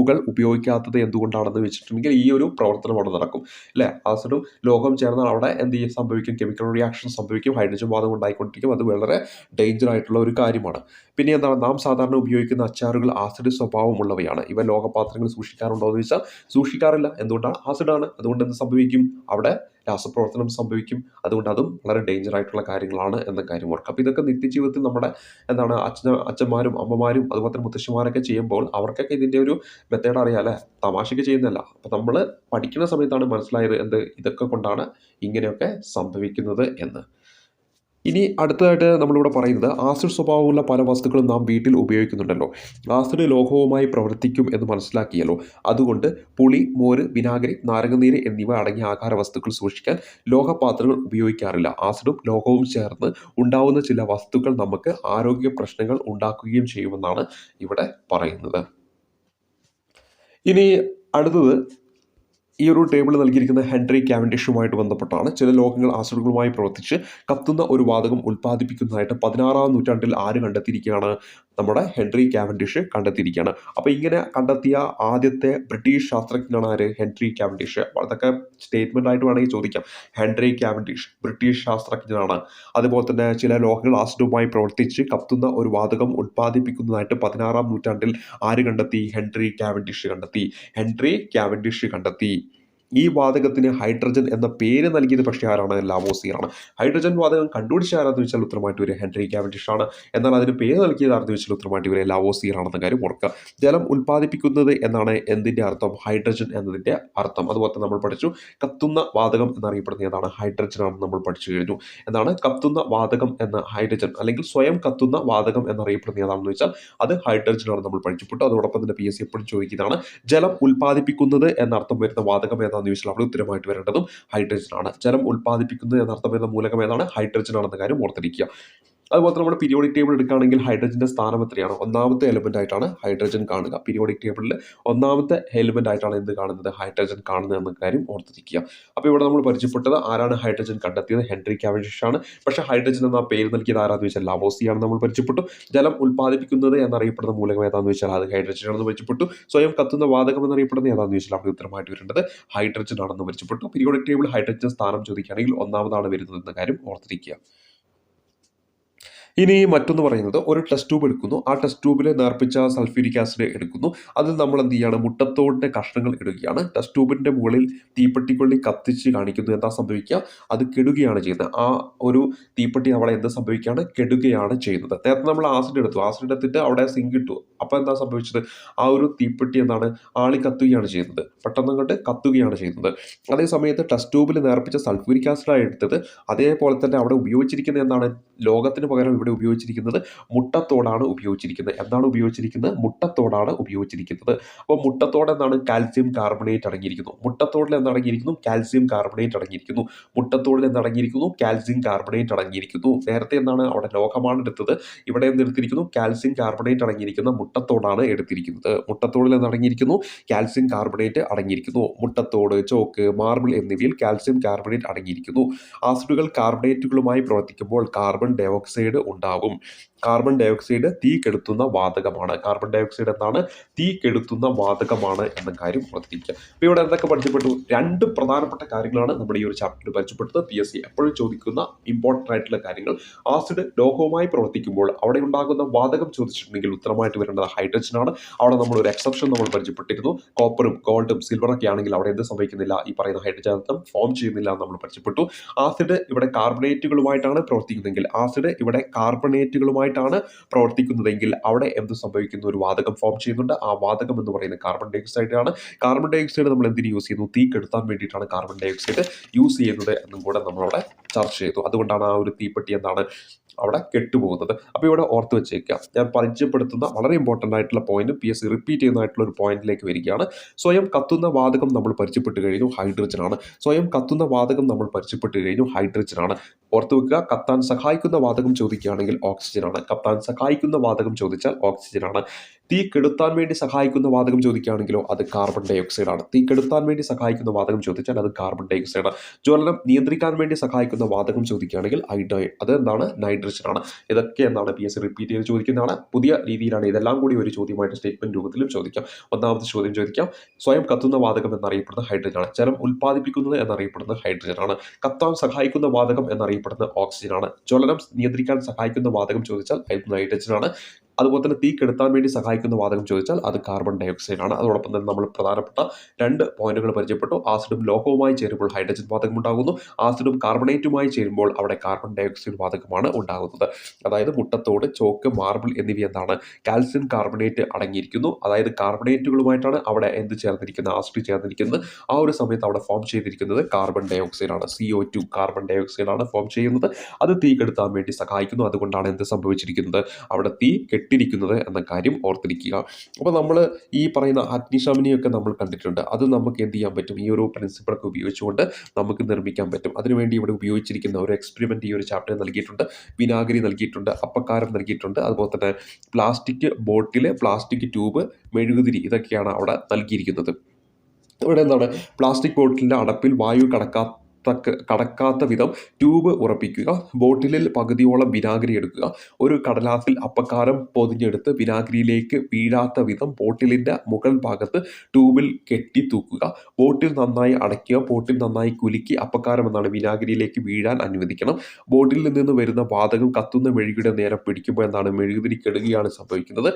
അടപ്പുകൾ ഉപയോഗിക്കാത്തത് എന്തുകൊണ്ടാണെന്ന് വെച്ചിട്ടുണ്ടെങ്കിൽ ഈ ഒരു പ്രവർത്തനം അവിടെ നടക്കും അല്ലേ? ആസിഡും ലോഹം ചേർന്നാൽ അവിടെ എന്ത് ചെയ്യും? സംഭവിക്കും. കെമിക്കൽ റിയാക്ഷൻ സംഭവിക്കും. ഹൈഡ്രജൻ വാതകം ഉണ്ടായിക്കൊണ്ടിരിക്കും. അത് വളരെ ഡേഞ്ചർ ആയിട്ടുള്ള ഒരു കാര്യമാണ്. പിന്നെ എന്താണ്? നാം സാധാരണ ഉപയോഗിക്കുന്ന അച്ചാറുകൾ ആസിഡ് സ്വഭാവമുള്ളവയാണ്. ഇവ ലോഹപാത്രങ്ങൾ സൂക്ഷിക്കാറുണ്ടോ എന്ന് ചോദിച്ചാൽ സൂക്ഷിക്കാറില്ല. എന്തുകൊണ്ടാണ്? ആസിഡാണ്. അതുകൊണ്ട് എന്ത് സംഭവിക്കും? അവിടെ രാസപ്രവർത്തനം സംഭവിക്കും. അതുകൊണ്ട് അതും വളരെ ഡേഞ്ചർ ആയിട്ടുള്ള കാര്യങ്ങളാണ് എന്ന കാര്യം ഓർക്കുക. അപ്പോൾ ഇതൊക്കെ നിത്യജീവിതത്തിൽ നമ്മുടെ എന്താണ് അച്ഛന അച്ഛന്മാരും അമ്മമാരും അതുപോലെ തന്നെ മുത്തശ്ശിമാരൊക്കെ ചെയ്യുമ്പോൾ അവർക്കൊക്കെ ഇതിന്റെ ഒരു മെത്തേഡ് അറിയാം അല്ലേ? തമാശയ്ക്ക് ചെയ്യുന്നതല്ല. അപ്പോൾ നമ്മൾ പഠിക്കുന്ന സമയത്താണ് മനസ്സിലായത് എന്ത്? ഇതൊക്കെ കൊണ്ടാണ് ഇങ്ങനെയൊക്കെ സംഭവിക്കുന്നത് എന്ന്. ഇനി അടുത്തതായിട്ട് നമ്മളിവിടെ പറയുന്നത് ആസിഡ് സ്വഭാവമുള്ള പല വസ്തുക്കളും നാം വീട്ടിൽ ഉപയോഗിക്കുന്നുണ്ടല്ലോ. ആസിഡ് ലോഹവുമായി പ്രവർത്തിക്കും എന്ന് മനസ്സിലാക്കിയല്ലോ. അതുകൊണ്ട് പുളി മോര് വിനാഗിരി നാരങ്ങനീര് എന്നിവ അടങ്ങിയ ആഹാര വസ്തുക്കൾ സൂക്ഷിക്കാൻ ലോഹപാത്രങ്ങൾ ഉപയോഗിക്കാറില്ല. ആസിഡും ലോഹവും ചേർന്ന് ഉണ്ടാവുന്ന ചില വസ്തുക്കൾ നമുക്ക് ആരോഗ്യ പ്രശ്നങ്ങൾ ഉണ്ടാക്കുകയും ചെയ്യുമെന്നാണ് ഇവിടെ പറയുന്നത്. ഇനി അടുത്തത് ഈ ഒരു ടേബിൾ നൽകിയിരിക്കുന്ന ഹെൻറി കാവൻഡിഷുമായിട്ട് ബന്ധപ്പെട്ടാണ് ചില ലോകങ്ങൾ ആസിഡുകളുമായി പ്രവർത്തിച്ച് കത്തുന്ന ഒരു വാതകം ഉൽപ്പാദിപ്പിക്കുന്നതായിട്ട് പതിനാറാം നൂറ്റാണ്ടിൽ ആര് കണ്ടെത്തിയിരിക്കുകയാണ്? നമ്മുടെ ഹെൻറി കാവൻഡിഷ് കണ്ടെത്തിയിരിക്കുകയാണ്. അപ്പോൾ ഇങ്ങനെ കണ്ടെത്തിയ ആദ്യത്തെ ബ്രിട്ടീഷ് ശാസ്ത്രജ്ഞനാണ് ആര്? Henry Cavendish. അതൊക്കെ സ്റ്റേറ്റ്മെന്റ് ആയിട്ട് വേണമെങ്കിൽ ചോദിക്കാം. ഹെൻറി കാവൻഡിഷ് ബ്രിട്ടീഷ് ശാസ്ത്രജ്ഞനാണ്. അതുപോലെ തന്നെ ചില ലോഹങ്ങൾ ആസിഡുമായി പ്രവർത്തിച്ച് കത്തുന്ന ഒരു വാതകം ഉത്പാദിപ്പിക്കുന്നതായിട്ട് പതിനാറാം നൂറ്റാണ്ടിൽ ആര് കണ്ടെത്തി? ഹെൻറി കാവൻഡിഷ് കണ്ടെത്തി. ഹെൻറി കാവൻഡിഷ് കണ്ടെത്തി. ഈ വാതകത്തിന് ഹൈഡ്രജൻ എന്ന പേര് നൽകിയത് പക്ഷേ ആരാണ് ലാവോസിയറാണ് ഹൈഡ്രജൻ വാതകം കണ്ടുപിടിച്ച ആരാന്ന് വെച്ചാൽ ഉത്തരമായിട്ട് വരിക ഹെൻറി ആണ്. എന്നാൽ അതിന് പേര് നൽകിയത് ആരെന്ന് വെച്ചാൽ ഉത്തരമായിട്ട് വരിക ലാവോസിയാണെന്ന കാര്യം ഓർക്കുക. ജലം ഉൽപ്പാദിപ്പിക്കുന്നത് എന്നാണ് എന്തിന്റെ അർത്ഥം? ഹൈഡ്രജൻ എന്നതിന്റെ അർത്ഥം. അതുപോലെ തന്നെ നമ്മൾ പഠിച്ചു കത്തുന്ന വാതകം എന്നറിയപ്പെടുന്ന ഏതാണ്? ഹൈഡ്രജൻ ആണെന്ന് നമ്മൾ പഠിച്ചു കഴിഞ്ഞു. എന്താണ്? കത്തുന്ന വാതകം എന്ന ഹൈഡ്രജൻ അല്ലെങ്കിൽ സ്വയം കത്തുന്ന വാതകം എന്നറിയപ്പെടുന്ന ഏതാണെന്ന് വെച്ചാൽ അത് ഹൈഡ്രജൻ ആണ് നമ്മൾ പഠിച്ചിപ്പെട്ടു അതോടൊപ്പം തന്നെ പി എസ് സി എപ്പോഴും ചോദിക്കുന്നതാണ് ജലം ഉൽപ്പാദിപ്പിക്കുന്നത് എന്നർത്ഥം വരുന്ന വാതകം ഏതാണെന്ന് ചോദിച്ചാൽ അവിടെ ഉത്തരമായിട്ട് വരേണ്ടതും ഹൈഡ്രജനാണ്. ജലം ഉൽപ്പാദിപ്പിക്കുന്നത് എന്നർത്ഥം വരുന്ന മൂലകം ഏതാണ്? ഹൈഡ്രജൻ ആണെന്ന കാര്യം ഓർത്തിരിക്കുക. അതുപോലെ തന്നെ നമ്മൾ പീരിയോഡിക് ടേബിൾ എടുക്കുകയാണെങ്കിൽ ഹൈഡ്രജന്റെ സ്ഥാനം എത്രയാണ്? ഒന്നാമത്തെ എലിമെന്റ് ആയിട്ടാണ് ഹൈഡ്രജൻ കാണുക. പീരിയോഡിക് ടേബിളിൽ ഒന്നാമത്തെ എലിമെന്റ് ആയിട്ടാണ് എന്ത് കാണുന്നത്? ഹൈഡ്രജൻ കാണുന്നത് എന്ന കാര്യം ഓർത്തിരിക്കുക. അപ്പോൾ ഇവിടെ നമ്മൾ പരിചയപ്പെട്ടത് ആരാണ് ഹൈഡ്രജൻ കണ്ടെത്തിയത്? ഹെൻറി കാവിഷ് ആണ്. പക്ഷേ ഹൈഡ്രജൻ എന്ന പേര് നൽകിയത് ആരാന്ന് വെച്ചാൽ ലാവോസിയാണ് നമ്മൾ പരിചയപ്പെട്ടു. ജലം ഉൽപ്പാദിപ്പിക്കുന്നത് എന്നറിയപ്പെടുന്ന മൂലകം ഏതാണെന്ന് വെച്ചാൽ അത് ഹൈഡ്രജൻ ആണെന്ന് പരിചയപ്പെട്ടു. സ്വയം കത്തുന്ന വാതകം എന്നറിയപ്പെടുന്നത് ഏതാണെന്ന് വെച്ചാൽ അവിടെ ഉത്തരമായിട്ട് വരേണ്ടത് ഹൈഡ്രജൻ ആണെന്ന് പരിചയപ്പെട്ടു പീരിയോഡിക് ടേബിൾ ഹൈഡ്രജൻ സ്ഥാനം ചോദിക്കുകയാണെങ്കിൽ ഒന്നാമതാണ് വരുന്നത് എന്ന കാര്യം ഓർത്തിരിക്കുക. ഇനി മറ്റൊന്ന് പറയുന്നത് ഒരു ടെസ്റ്റ് ട്യൂബ് എടുക്കുന്നു. ആ ടെസ്റ്റ് ട്യൂബിൽ നേർപ്പിച്ച സൾഫ്യൂരിക് ആസിഡ് എടുക്കുന്നു. അതിൽ നമ്മൾ എന്ത് ചെയ്യുകയാണ് മുട്ടത്തോടിന്റെ കഷ്ണങ്ങൾ ഇടുകയാണ്. ടെസ്റ്റ് ട്യൂബിന്റെ മുകളിൽ തീപ്പെട്ടിക്കൊള്ളി കത്തിച്ച് കാണിക്കുന്നു. എന്താ സംഭവിക്കുക? അത് കെടുകയാണ് ചെയ്യുന്നത്. ആ ഒരു തീപ്പെട്ടി അവിടെ എന്ത് സംഭവിക്കുകയാണ്? കെടുകയാണ് ചെയ്യുന്നത്. നേരത്തെ നമ്മൾ ആസിഡ് എടുത്തു. ആസിഡ് എടുത്തിട്ട് അവിടെ സിങ്ക് ഇട്ടു. അപ്പോൾ എന്താ സംഭവിച്ചത്? ആ ഒരു തീപ്പെട്ടി എന്താണ്? ആളി കത്തുകയാണ് ചെയ്യുന്നത്. പെട്ടെന്ന് അങ്ങോട്ട് കത്തുകയാണ് ചെയ്യുന്നത്. അതേ സമയത്ത് ടെസ്റ്റ് ട്യൂബിൽ നേർപ്പിച്ച സൾഫ്യൂരിക് ആസിഡാണ് എടുത്തത്. അതേപോലെ തന്നെ അവിടെ ഉപയോഗിച്ചിരിക്കുന്നത് എന്താണ്? ലോകത്തിന് പകരം ഇവിടെ ഉപയോഗിച്ചിരിക്കുന്നത്? മുട്ടത്തോടാണ് ഉപയോഗിച്ചിരിക്കുന്നത്. എന്താണ് ഉപയോഗിച്ചിരിക്കുന്നത്? മുട്ടത്തോടാണ് ഉപയോഗിച്ചിരിക്കുന്നത്. അപ്പോൾ മുട്ടത്തോട് എന്നാണ്? കാൽസ്യം കാർബണേറ്റ് അടങ്ങിയിരിക്കുന്നു. മുട്ടത്തോടിൽ എന്തടങ്ങിയിരിക്കുന്നു കാൽസ്യം കാർബണേറ്റ് അടങ്ങിയിരിക്കുന്നു. മുട്ടത്തോടിൽ എന്തടങ്ങിയിരിക്കുന്നു കാൽസ്യം കാർബണേറ്റ് അടങ്ങിയിരിക്കുന്നു. നേരത്തെ എന്താണ്? അവിടെ ലോഹമാണ് എടുത്തത്. ഇവിടെ എന്തെടുത്തിരിക്കുന്നു കാൽസ്യം കാർബണേറ്റ് അടങ്ങിയിരിക്കുന്ന മുട്ടത്തോടാണ് എടുത്തിരിക്കുന്നത്. മുട്ടത്തോടിൽ എന്തടങ്ങിയിരിക്കുന്നു കാൽസ്യം കാർബണേറ്റ് അടങ്ങിയിരിക്കുന്നു. മുട്ടത്തോട് ചോക്ക് മാർബിൾ എന്നിവയിൽ കാൽസ്യം കാർബണേറ്റ് അടങ്ങിയിരിക്കുന്നു. ആസിഡുകൾ കാർബണേറ്റുകളുമായി പ്രവർത്തിക്കുമ്പോൾ കാർബൺ ഡയോക്സൈഡ് ഉണ്ടാകും. കാർബൺ ഡൈ ഓക്സൈഡ് തീ കെടുത്തുന്ന വാതകമാണ്. കാർബൺ ഡയോക്സൈഡ് എന്താണ്? തീ കെടുത്തുന്ന വാതകമാണ് എന്ന കാര്യം ഓർത്തിരിക്കുക. അപ്പോൾ ഇവിടെ എന്തൊക്കെ പരിചയപ്പെട്ടു? രണ്ട് പ്രധാനപ്പെട്ട കാര്യങ്ങളാണ് നമ്മുടെ ഈ ഒരു ചാപ്റ്ററിൽ പരിചയപ്പെടുന്നത് പി എസ് സി എപ്പോഴും ചോദിക്കുന്ന ഇമ്പോർട്ടന്റ് ആയിട്ടുള്ള കാര്യങ്ങൾ. ആസിഡ് ലോഹവുമായി പ്രവർത്തിക്കുമ്പോൾ അവിടെ ഉണ്ടാകുന്ന വാതകം ചോദിച്ചിട്ടുണ്ടെങ്കിൽ ഉത്തരമായിട്ട് വരേണ്ടത് ഹൈഡ്രജൻ ആണ്. അവിടെ നമ്മൾ ഒരു എക്സെപ്ഷൻ നമ്മൾ പരിചയപ്പെട്ടിരുന്നു. കോപ്പറും ഗോൾഡും സിൽവറൊക്കെ ആണെങ്കിൽ അവിടെ എന്ത് സംഭവിക്കുന്നില്ല? ഈ പറയുന്ന ഹൈഡ്രജൻ ഫോം ചെയ്യുന്നില്ല നമ്മൾ പരിചയപ്പെട്ടു. ആസിഡ് ഇവിടെ കാർബണേറ്റുകളുമായിട്ടാണ് പ്രവർത്തിക്കുന്നതെങ്കിൽ ആസിഡ് ഇവിടെ കാർബണേറ്റുകളുമായിട്ടാണ് പ്രവർത്തിക്കുന്നതെങ്കിൽ അവിടെ എന്ത് സംഭവിക്കുന്നു? ഒരു വാതകം ഫോം ചെയ്യുന്നുണ്ട്. ആ വാതകം എന്ന് പറയുന്നത് കാർബൺ ഡൈ ഓക്സൈഡ് ആണ്. കാർബൺ ഡൈ ഓക്സൈഡ് നമ്മൾ എന്തിനു യൂസ് ചെയ്യുന്നു? തീ കെടുത്താൻ വേണ്ടിയിട്ടാണ് കാർബൺ ഡൈ ഓക്സൈഡ് യൂസ് ചെയ്യുന്നത് എന്നും കൂടെ നമ്മളവിടെ ചർച്ച ചെയ്തു. അതുകൊണ്ടാണ് ആ ഒരു തീപ്പെട്ടി എന്താണ് അവിടെ കെട്ടുപോകുന്നത്. അപ്പോൾ ഇവിടെ ഓർത്ത് വെച്ചേക്കാം. ഞാൻ പരിചയപ്പെടുത്തുന്ന വളരെ ഇമ്പോർട്ടന്റ് ആയിട്ടുള്ള point P S C repeat ചെയ്യുന്നതായിട്ടുള്ള ഒരു പോയിന്റിലേക്ക് വരികയാണ്. സ്വയം കത്തുന്ന വാതകം നമ്മൾ പരിചയപ്പെട്ട് കഴിഞ്ഞു ഹൈഡ്രജൻ ആണ്. സ്വയം കത്തുന്ന വാതകം നമ്മൾ പരിചയപ്പെട്ട് കഴിഞ്ഞു ഹൈഡ്രജൻ ആണ്. ഓർത്ത് വെക്കുക കത്താൻ സഹായിക്കുന്ന വാതകം ചോദിക്കുകയാണെങ്കിൽ ഓക്സിജൻ ആണ്. കത്താൻ സഹായിക്കുന്ന വാതകം ചോദിച്ചാൽ ഓക്സിജൻ ആണ്. തീ കെടുത്താൻ വേണ്ടി സഹായിക്കുന്ന വാതകം ചോദിക്കുകയാണെങ്കിലോ അത് കാർബൺ ഡൈ ആണ്. തീ കെടുത്താൻ വേണ്ടി സഹായിക്കുന്ന വാതകം ചോദിച്ചാൽ അത് കാർബൺ ഡൈ ഓക്സൈഡ് ജ്വലനം നിയന്ത്രിക്കാൻ വേണ്ടി സഹായിക്കുന്ന വാതകം ചോദിക്കുകയാണെങ്കിൽ ഹൈഡ്രോ അത് എന്താണ്? നൈട്രജൻ ആണ്. ഇതൊക്കെ എന്താണ്? പി എസ് സി റിപ്പീറ്റ് ചെയ്ത് ചോദിക്കുന്നതാണ്. പുതിയ രീതിയിലാണ് ഇതെല്ലാം കൂടി ഒരു ചോദ്യമായിട്ട് സ്റ്റേറ്റ്മെന്റ് രൂപത്തിലും ചോദിക്കാം. ഒന്നാമത്തെ ചോദ്യം ചോദിക്കാം. സ്വയം കത്തുന്ന വാതകം എന്നറിയപ്പെടുന്ന ഹൈഡ്രജൻ ആണ്. ജലം ഉൽപ്പാദിപ്പിക്കുന്നത് എന്നറിയപ്പെടുന്നത് ഹൈഡ്രജൻ ആണ്. കത്താൻ സഹായിക്കുന്ന വാതകം എന്നറിയപ്പെടുന്നത് ഓക്സിജൻ ആണ്. ജ്വലനം നിയന്ത്രിക്കാൻ സഹായിക്കുന്ന വാതകം ചോദിച്ചാൽ ആണ്. അതുപോലെ തന്നെ തീ കെടുത്താൻ വേണ്ടി സഹായിക്കുന്ന വാതകം ചോദിച്ചാൽ അത് കാർബൺ ഡയോക്സൈഡ് ആണ്. അതോടൊപ്പം തന്നെ നമ്മൾ പ്രധാനപ്പെട്ട രണ്ട് പോയിന്റുകൾ പരിചയപ്പെട്ടു. ആസിഡും ലോഹവുമായി ചേരുമ്പോൾ ഹൈഡ്രജൻ വാതകം ഉണ്ടാകുന്നു. ആസിഡും കാർബണേറ്റുമായി ചേരുമ്പോൾ അവിടെ കാർബൺ ഡയോക്സൈഡ് വാതകമാണ് ഉണ്ടാകുന്നത്. അതായത് മുട്ടത്തോട് ചോക്ക് മാർബിൾ എന്നിവ എന്താണ്? കാൽസ്യം കാർബണേറ്റ് അടങ്ങിയിരിക്കുന്നു. അതായത് കാർബണേറ്റുകളുമായിട്ടാണ് അവിടെ എന്ത് ചേർന്നിരിക്കുന്നത്? ആസിഡ് ചേർന്നിരിക്കുന്നത്. ആ ഒരു സമയത്ത് അവിടെ ഫോം ചെയ്തിരിക്കുന്നത് കാർബൺ ഡയോക്സൈഡ് ആണ്. C O two carbon dioxide ആണ് ഫോം ചെയ്യുന്നത്. അത് തീ കെടുത്താൻ വേണ്ടി സഹായിക്കുന്നു. അതുകൊണ്ടാണ് എന്ത് സംഭവിച്ചിരിക്കുന്നത്? അവിടെ തീ കെട്ടിരിക്കുന്നത് എന്ന കാര്യം ഓർത്തിരിക്കുക. അപ്പോൾ നമ്മൾ ഈ പറയുന്ന അഗ്നിശമനിയൊക്കെ നമ്മൾ കണ്ടിട്ടുണ്ട്. അത് നമുക്ക് എന്ത് ചെയ്യാൻ പറ്റും? ഈ ഒരു പ്രിൻസിപ്പിളൊക്കെ ഉപയോഗിച്ചുകൊണ്ട് നമുക്ക് നിർമ്മിക്കാൻ പറ്റും. അതിനുവേണ്ടി ഇവിടെ ഉപയോഗിച്ചിരിക്കുന്ന ഒരു എക്സ്പെരിമെന്റ് ഈ ഒരു ചാപ്റ്റർ നൽകിയിട്ടുണ്ട്. വിനാഗിരി നൽകിയിട്ടുണ്ട് അപ്പക്കാരം നൽകിയിട്ടുണ്ട്. അതുപോലെ തന്നെ പ്ലാസ്റ്റിക് ബോട്ടിൽ പ്ലാസ്റ്റിക് ട്യൂബ് മെഴുകുതിരി ഇതൊക്കെയാണ് അവിടെ നൽകിയിരിക്കുന്നത്. ഇവിടെ എന്താണ്? പ്ലാസ്റ്റിക് ബോട്ടിലിന്റെ അടപ്പിൽ വായു കടക്കാത്ത തക്ക കടക്കാത്ത വിധം ട്യൂബ് ഉറപ്പിക്കുക ബോട്ടിലിൽ പകുതിയോളം വിനാഗിരി എടുക്കുക ഒരു കടലാസിൽ അപ്പക്കാരം പൊതിഞ്ഞെടുത്ത് വിനാഗിരിയിലേക്ക് വീഴാത്ത വിധം ബോട്ടിലിന്റെ മുകൾ ഭാഗത്ത് ട്യൂബിൽ കെട്ടി തൂക്കുക. ബോട്ടിൽ നന്നായി അടയ്ക്കുക ബോട്ടിൽ നന്നായി കുലുക്കി അപ്പക്കാരം എന്നാണ് വിനാഗിരിയിലേക്ക് വീഴാൻ അനുവദിക്കണം. ബോട്ടിൽ നിന്ന് വരുന്ന വാതകം കത്തുന്ന മെഴുകിയുടെ നേരെ പിടിക്കുമ്പോൾ എന്താണ് മെഴുകുതിരി കെടുകയാണ് സംഭവിക്കുന്നത്.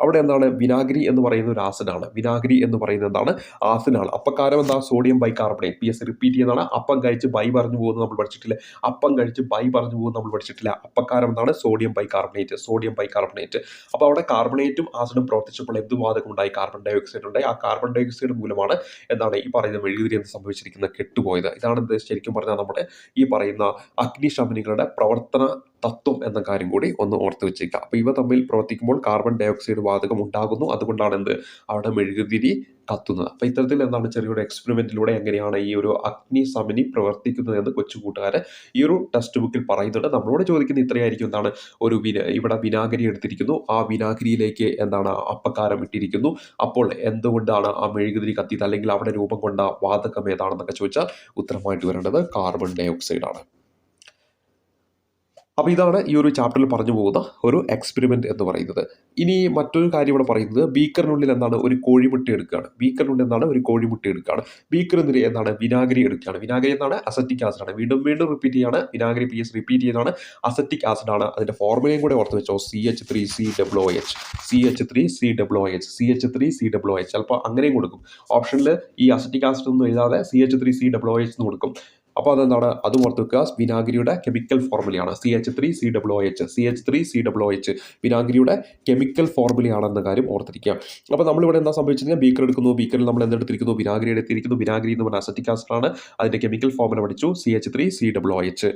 അവിടെ എന്താണ്? വിനാഗിരി എന്ന് പറയുന്ന ഒരു ആസിഡാണ് വിനാഗിരി എന്ന് പറയുന്നത് എന്താണ്? ആസിഡാണ് അപ്പക്കാരം എന്താ? Sodium bi bicarbonate P S repeat ചെയ്യുന്നതാണ്. അപ്പം കഴിച്ച് ബൈ പറഞ്ഞു പോകുന്നത് നമ്മൾ പഠിച്ചിട്ടില്ല. അപ്പം കഴിച്ച് ബൈ പറഞ്ഞു പോകുന്നത് നമ്മൾ പഠിച്ചിട്ടില്ല. അപ്പക്കാരം എന്താണ്? Sodium bicarbonate sodium bicarbonate അപ്പോൾ അവിടെ കാർബണേറ്റും ആസിഡും പ്രവർത്തിച്ചപ്പോൾ എന്ത് വാതകം ഉണ്ടായി? കാർബൺ ഡൈ ഓക്സൈഡ് ഉണ്ടായി. ആ കാർബൺ ഡൈ ഓക്സൈഡ് മൂലമാണ് എന്താണ് ഈ പറയുന്ന മെഴുകുതിരി എന്ന് സംഭവിച്ചിരിക്കുന്ന കെട്ടുപോയത്. ഇതാണ് ശരിക്കും പറഞ്ഞാൽ നമ്മുടെ ഈ പറയുന്ന അഗ്നിശമനികളുടെ പ്രവർത്തന തത്വം എന്ന കാര്യം കൂടി ഒന്ന് ഓർത്ത് വെച്ചേക്കുക. അപ്പോൾ ഇവ തമ്മിൽ പ്രവർത്തിക്കുമ്പോൾ കാർബൺ ഡൈ ഓക്സൈഡ് വാതകം ഉണ്ടാകുന്നു. അതുകൊണ്ടാണ് എന്ത്? അവിടെ മെഴുകുതിരി കത്തുന്നത്. അപ്പോൾ ഇത്തരത്തിൽ എന്താണ് ചെറിയൊരു എക്സ്പെരിമെന്റിലൂടെ എങ്ങനെയാണ് ഈ ഒരു അഗ്നി സമനി പ്രവർത്തിക്കുന്നത് എന്ന് കൊച്ചു കൂട്ടുകാരെ ഈ ഒരു ടെക്സ്റ്റ് ബുക്കിൽ പറയുന്നുണ്ട്. നമ്മളോട് ചോദിക്കുന്ന ഇത്രയായിരിക്കും. എന്താണ്? ഒരു വിന ഇവിടെ വിനാഗിരി എടുത്തിരിക്കുന്നു. ആ വിനാഗിരിയിലേക്ക് എന്താണ്? അപ്പക്കാരം ഇട്ടിരിക്കുന്നു. അപ്പോൾ എന്തുകൊണ്ടാണ് ആ മെഴുകുതിരി കത്തിയത്? അല്ലെങ്കിൽ അവിടെ രൂപം കൊണ്ട വാതകം ഏതാണെന്നൊക്കെ ചോദിച്ചാൽ ഉത്തരമായിട്ട് വരേണ്ടത് കാർബൺ ഡൈ ഓക്സൈഡ് ആണ്. അപ്പോൾ ഇതാണ് ഈ ഒരു ചാപ്റ്ററിൽ പറഞ്ഞു പോകുന്ന ഒരു എക്സ്പെരിമെന്റ് എന്ന് പറയുന്നത്. ഇനി മറ്റൊരു കാര്യം ഇവിടെ പറയുന്നത് ബീക്കറിനുള്ളിൽ എന്താണ് ഒരു കോഴിമുട്ട എടുക്കുകയാണ്. ബീക്കറിനുള്ളിൽ എന്താണ് ഒരു കോഴിമുട്ട എടുക്കുകയാണ്. ബീക്കറിനുള്ളിൽ എന്താണ് വിനാഗിരി എടുക്കുകയാണ്. വിനാഗിരി എന്താണ്? അസറ്റിക് ആസിഡാണ് വീണ്ടും വീണ്ടും റിപ്പീറ്റ് ചെയ്യാണ്. വിനാഗിരി പി എസ് റിപ്പീറ്റ് ചെയ്യുന്നതാണ് അസറ്റിക് ആസിഡാണ് അതിന്റെ ഫോർമുലയും കൂടെ ഓർത്ത് വെച്ചോ. C H three C W H C H three C W H C H three C W H ചിലപ്പോൾ അങ്ങനെയും കൊടുക്കും. ഓപ്ഷനിൽ ഈ അസറ്റിക് ആസിഡ് ഒന്നും എഴുതാതെ C H three C W H എന്ന് കൊടുക്കും. അപ്പോൾ അതെന്താണ്? അത് ഓർത്ത് വെക്കുക. വിനാഗിരിയുടെ chemical ഫോർമുലയാണ് C H three C W H C H three C W H വിനാഗിരിയുടെ chemical ഫോർമുലയാണെന്ന കാര്യം ഓർത്തിരിക്കുക. അപ്പോൾ നമ്മളിവിടെ എന്താ സംഭവിച്ചിട്ടുണ്ടെങ്കിൽ ബീക്കർ എടുക്കുന്നു. ബീക്കറിൽ നമ്മൾ എന്തെടുത്തിരിക്കുന്നു? വിനാഗിരി എടുത്തിരിക്കുന്നു. വിനാഗിരി എന്ന് പറഞ്ഞാൽ അസറ്റിക് ആസിഡാണ് അതിന്റെ കെമിക്കൽ ഫോർമുല പഠിച്ചു. C H three C W H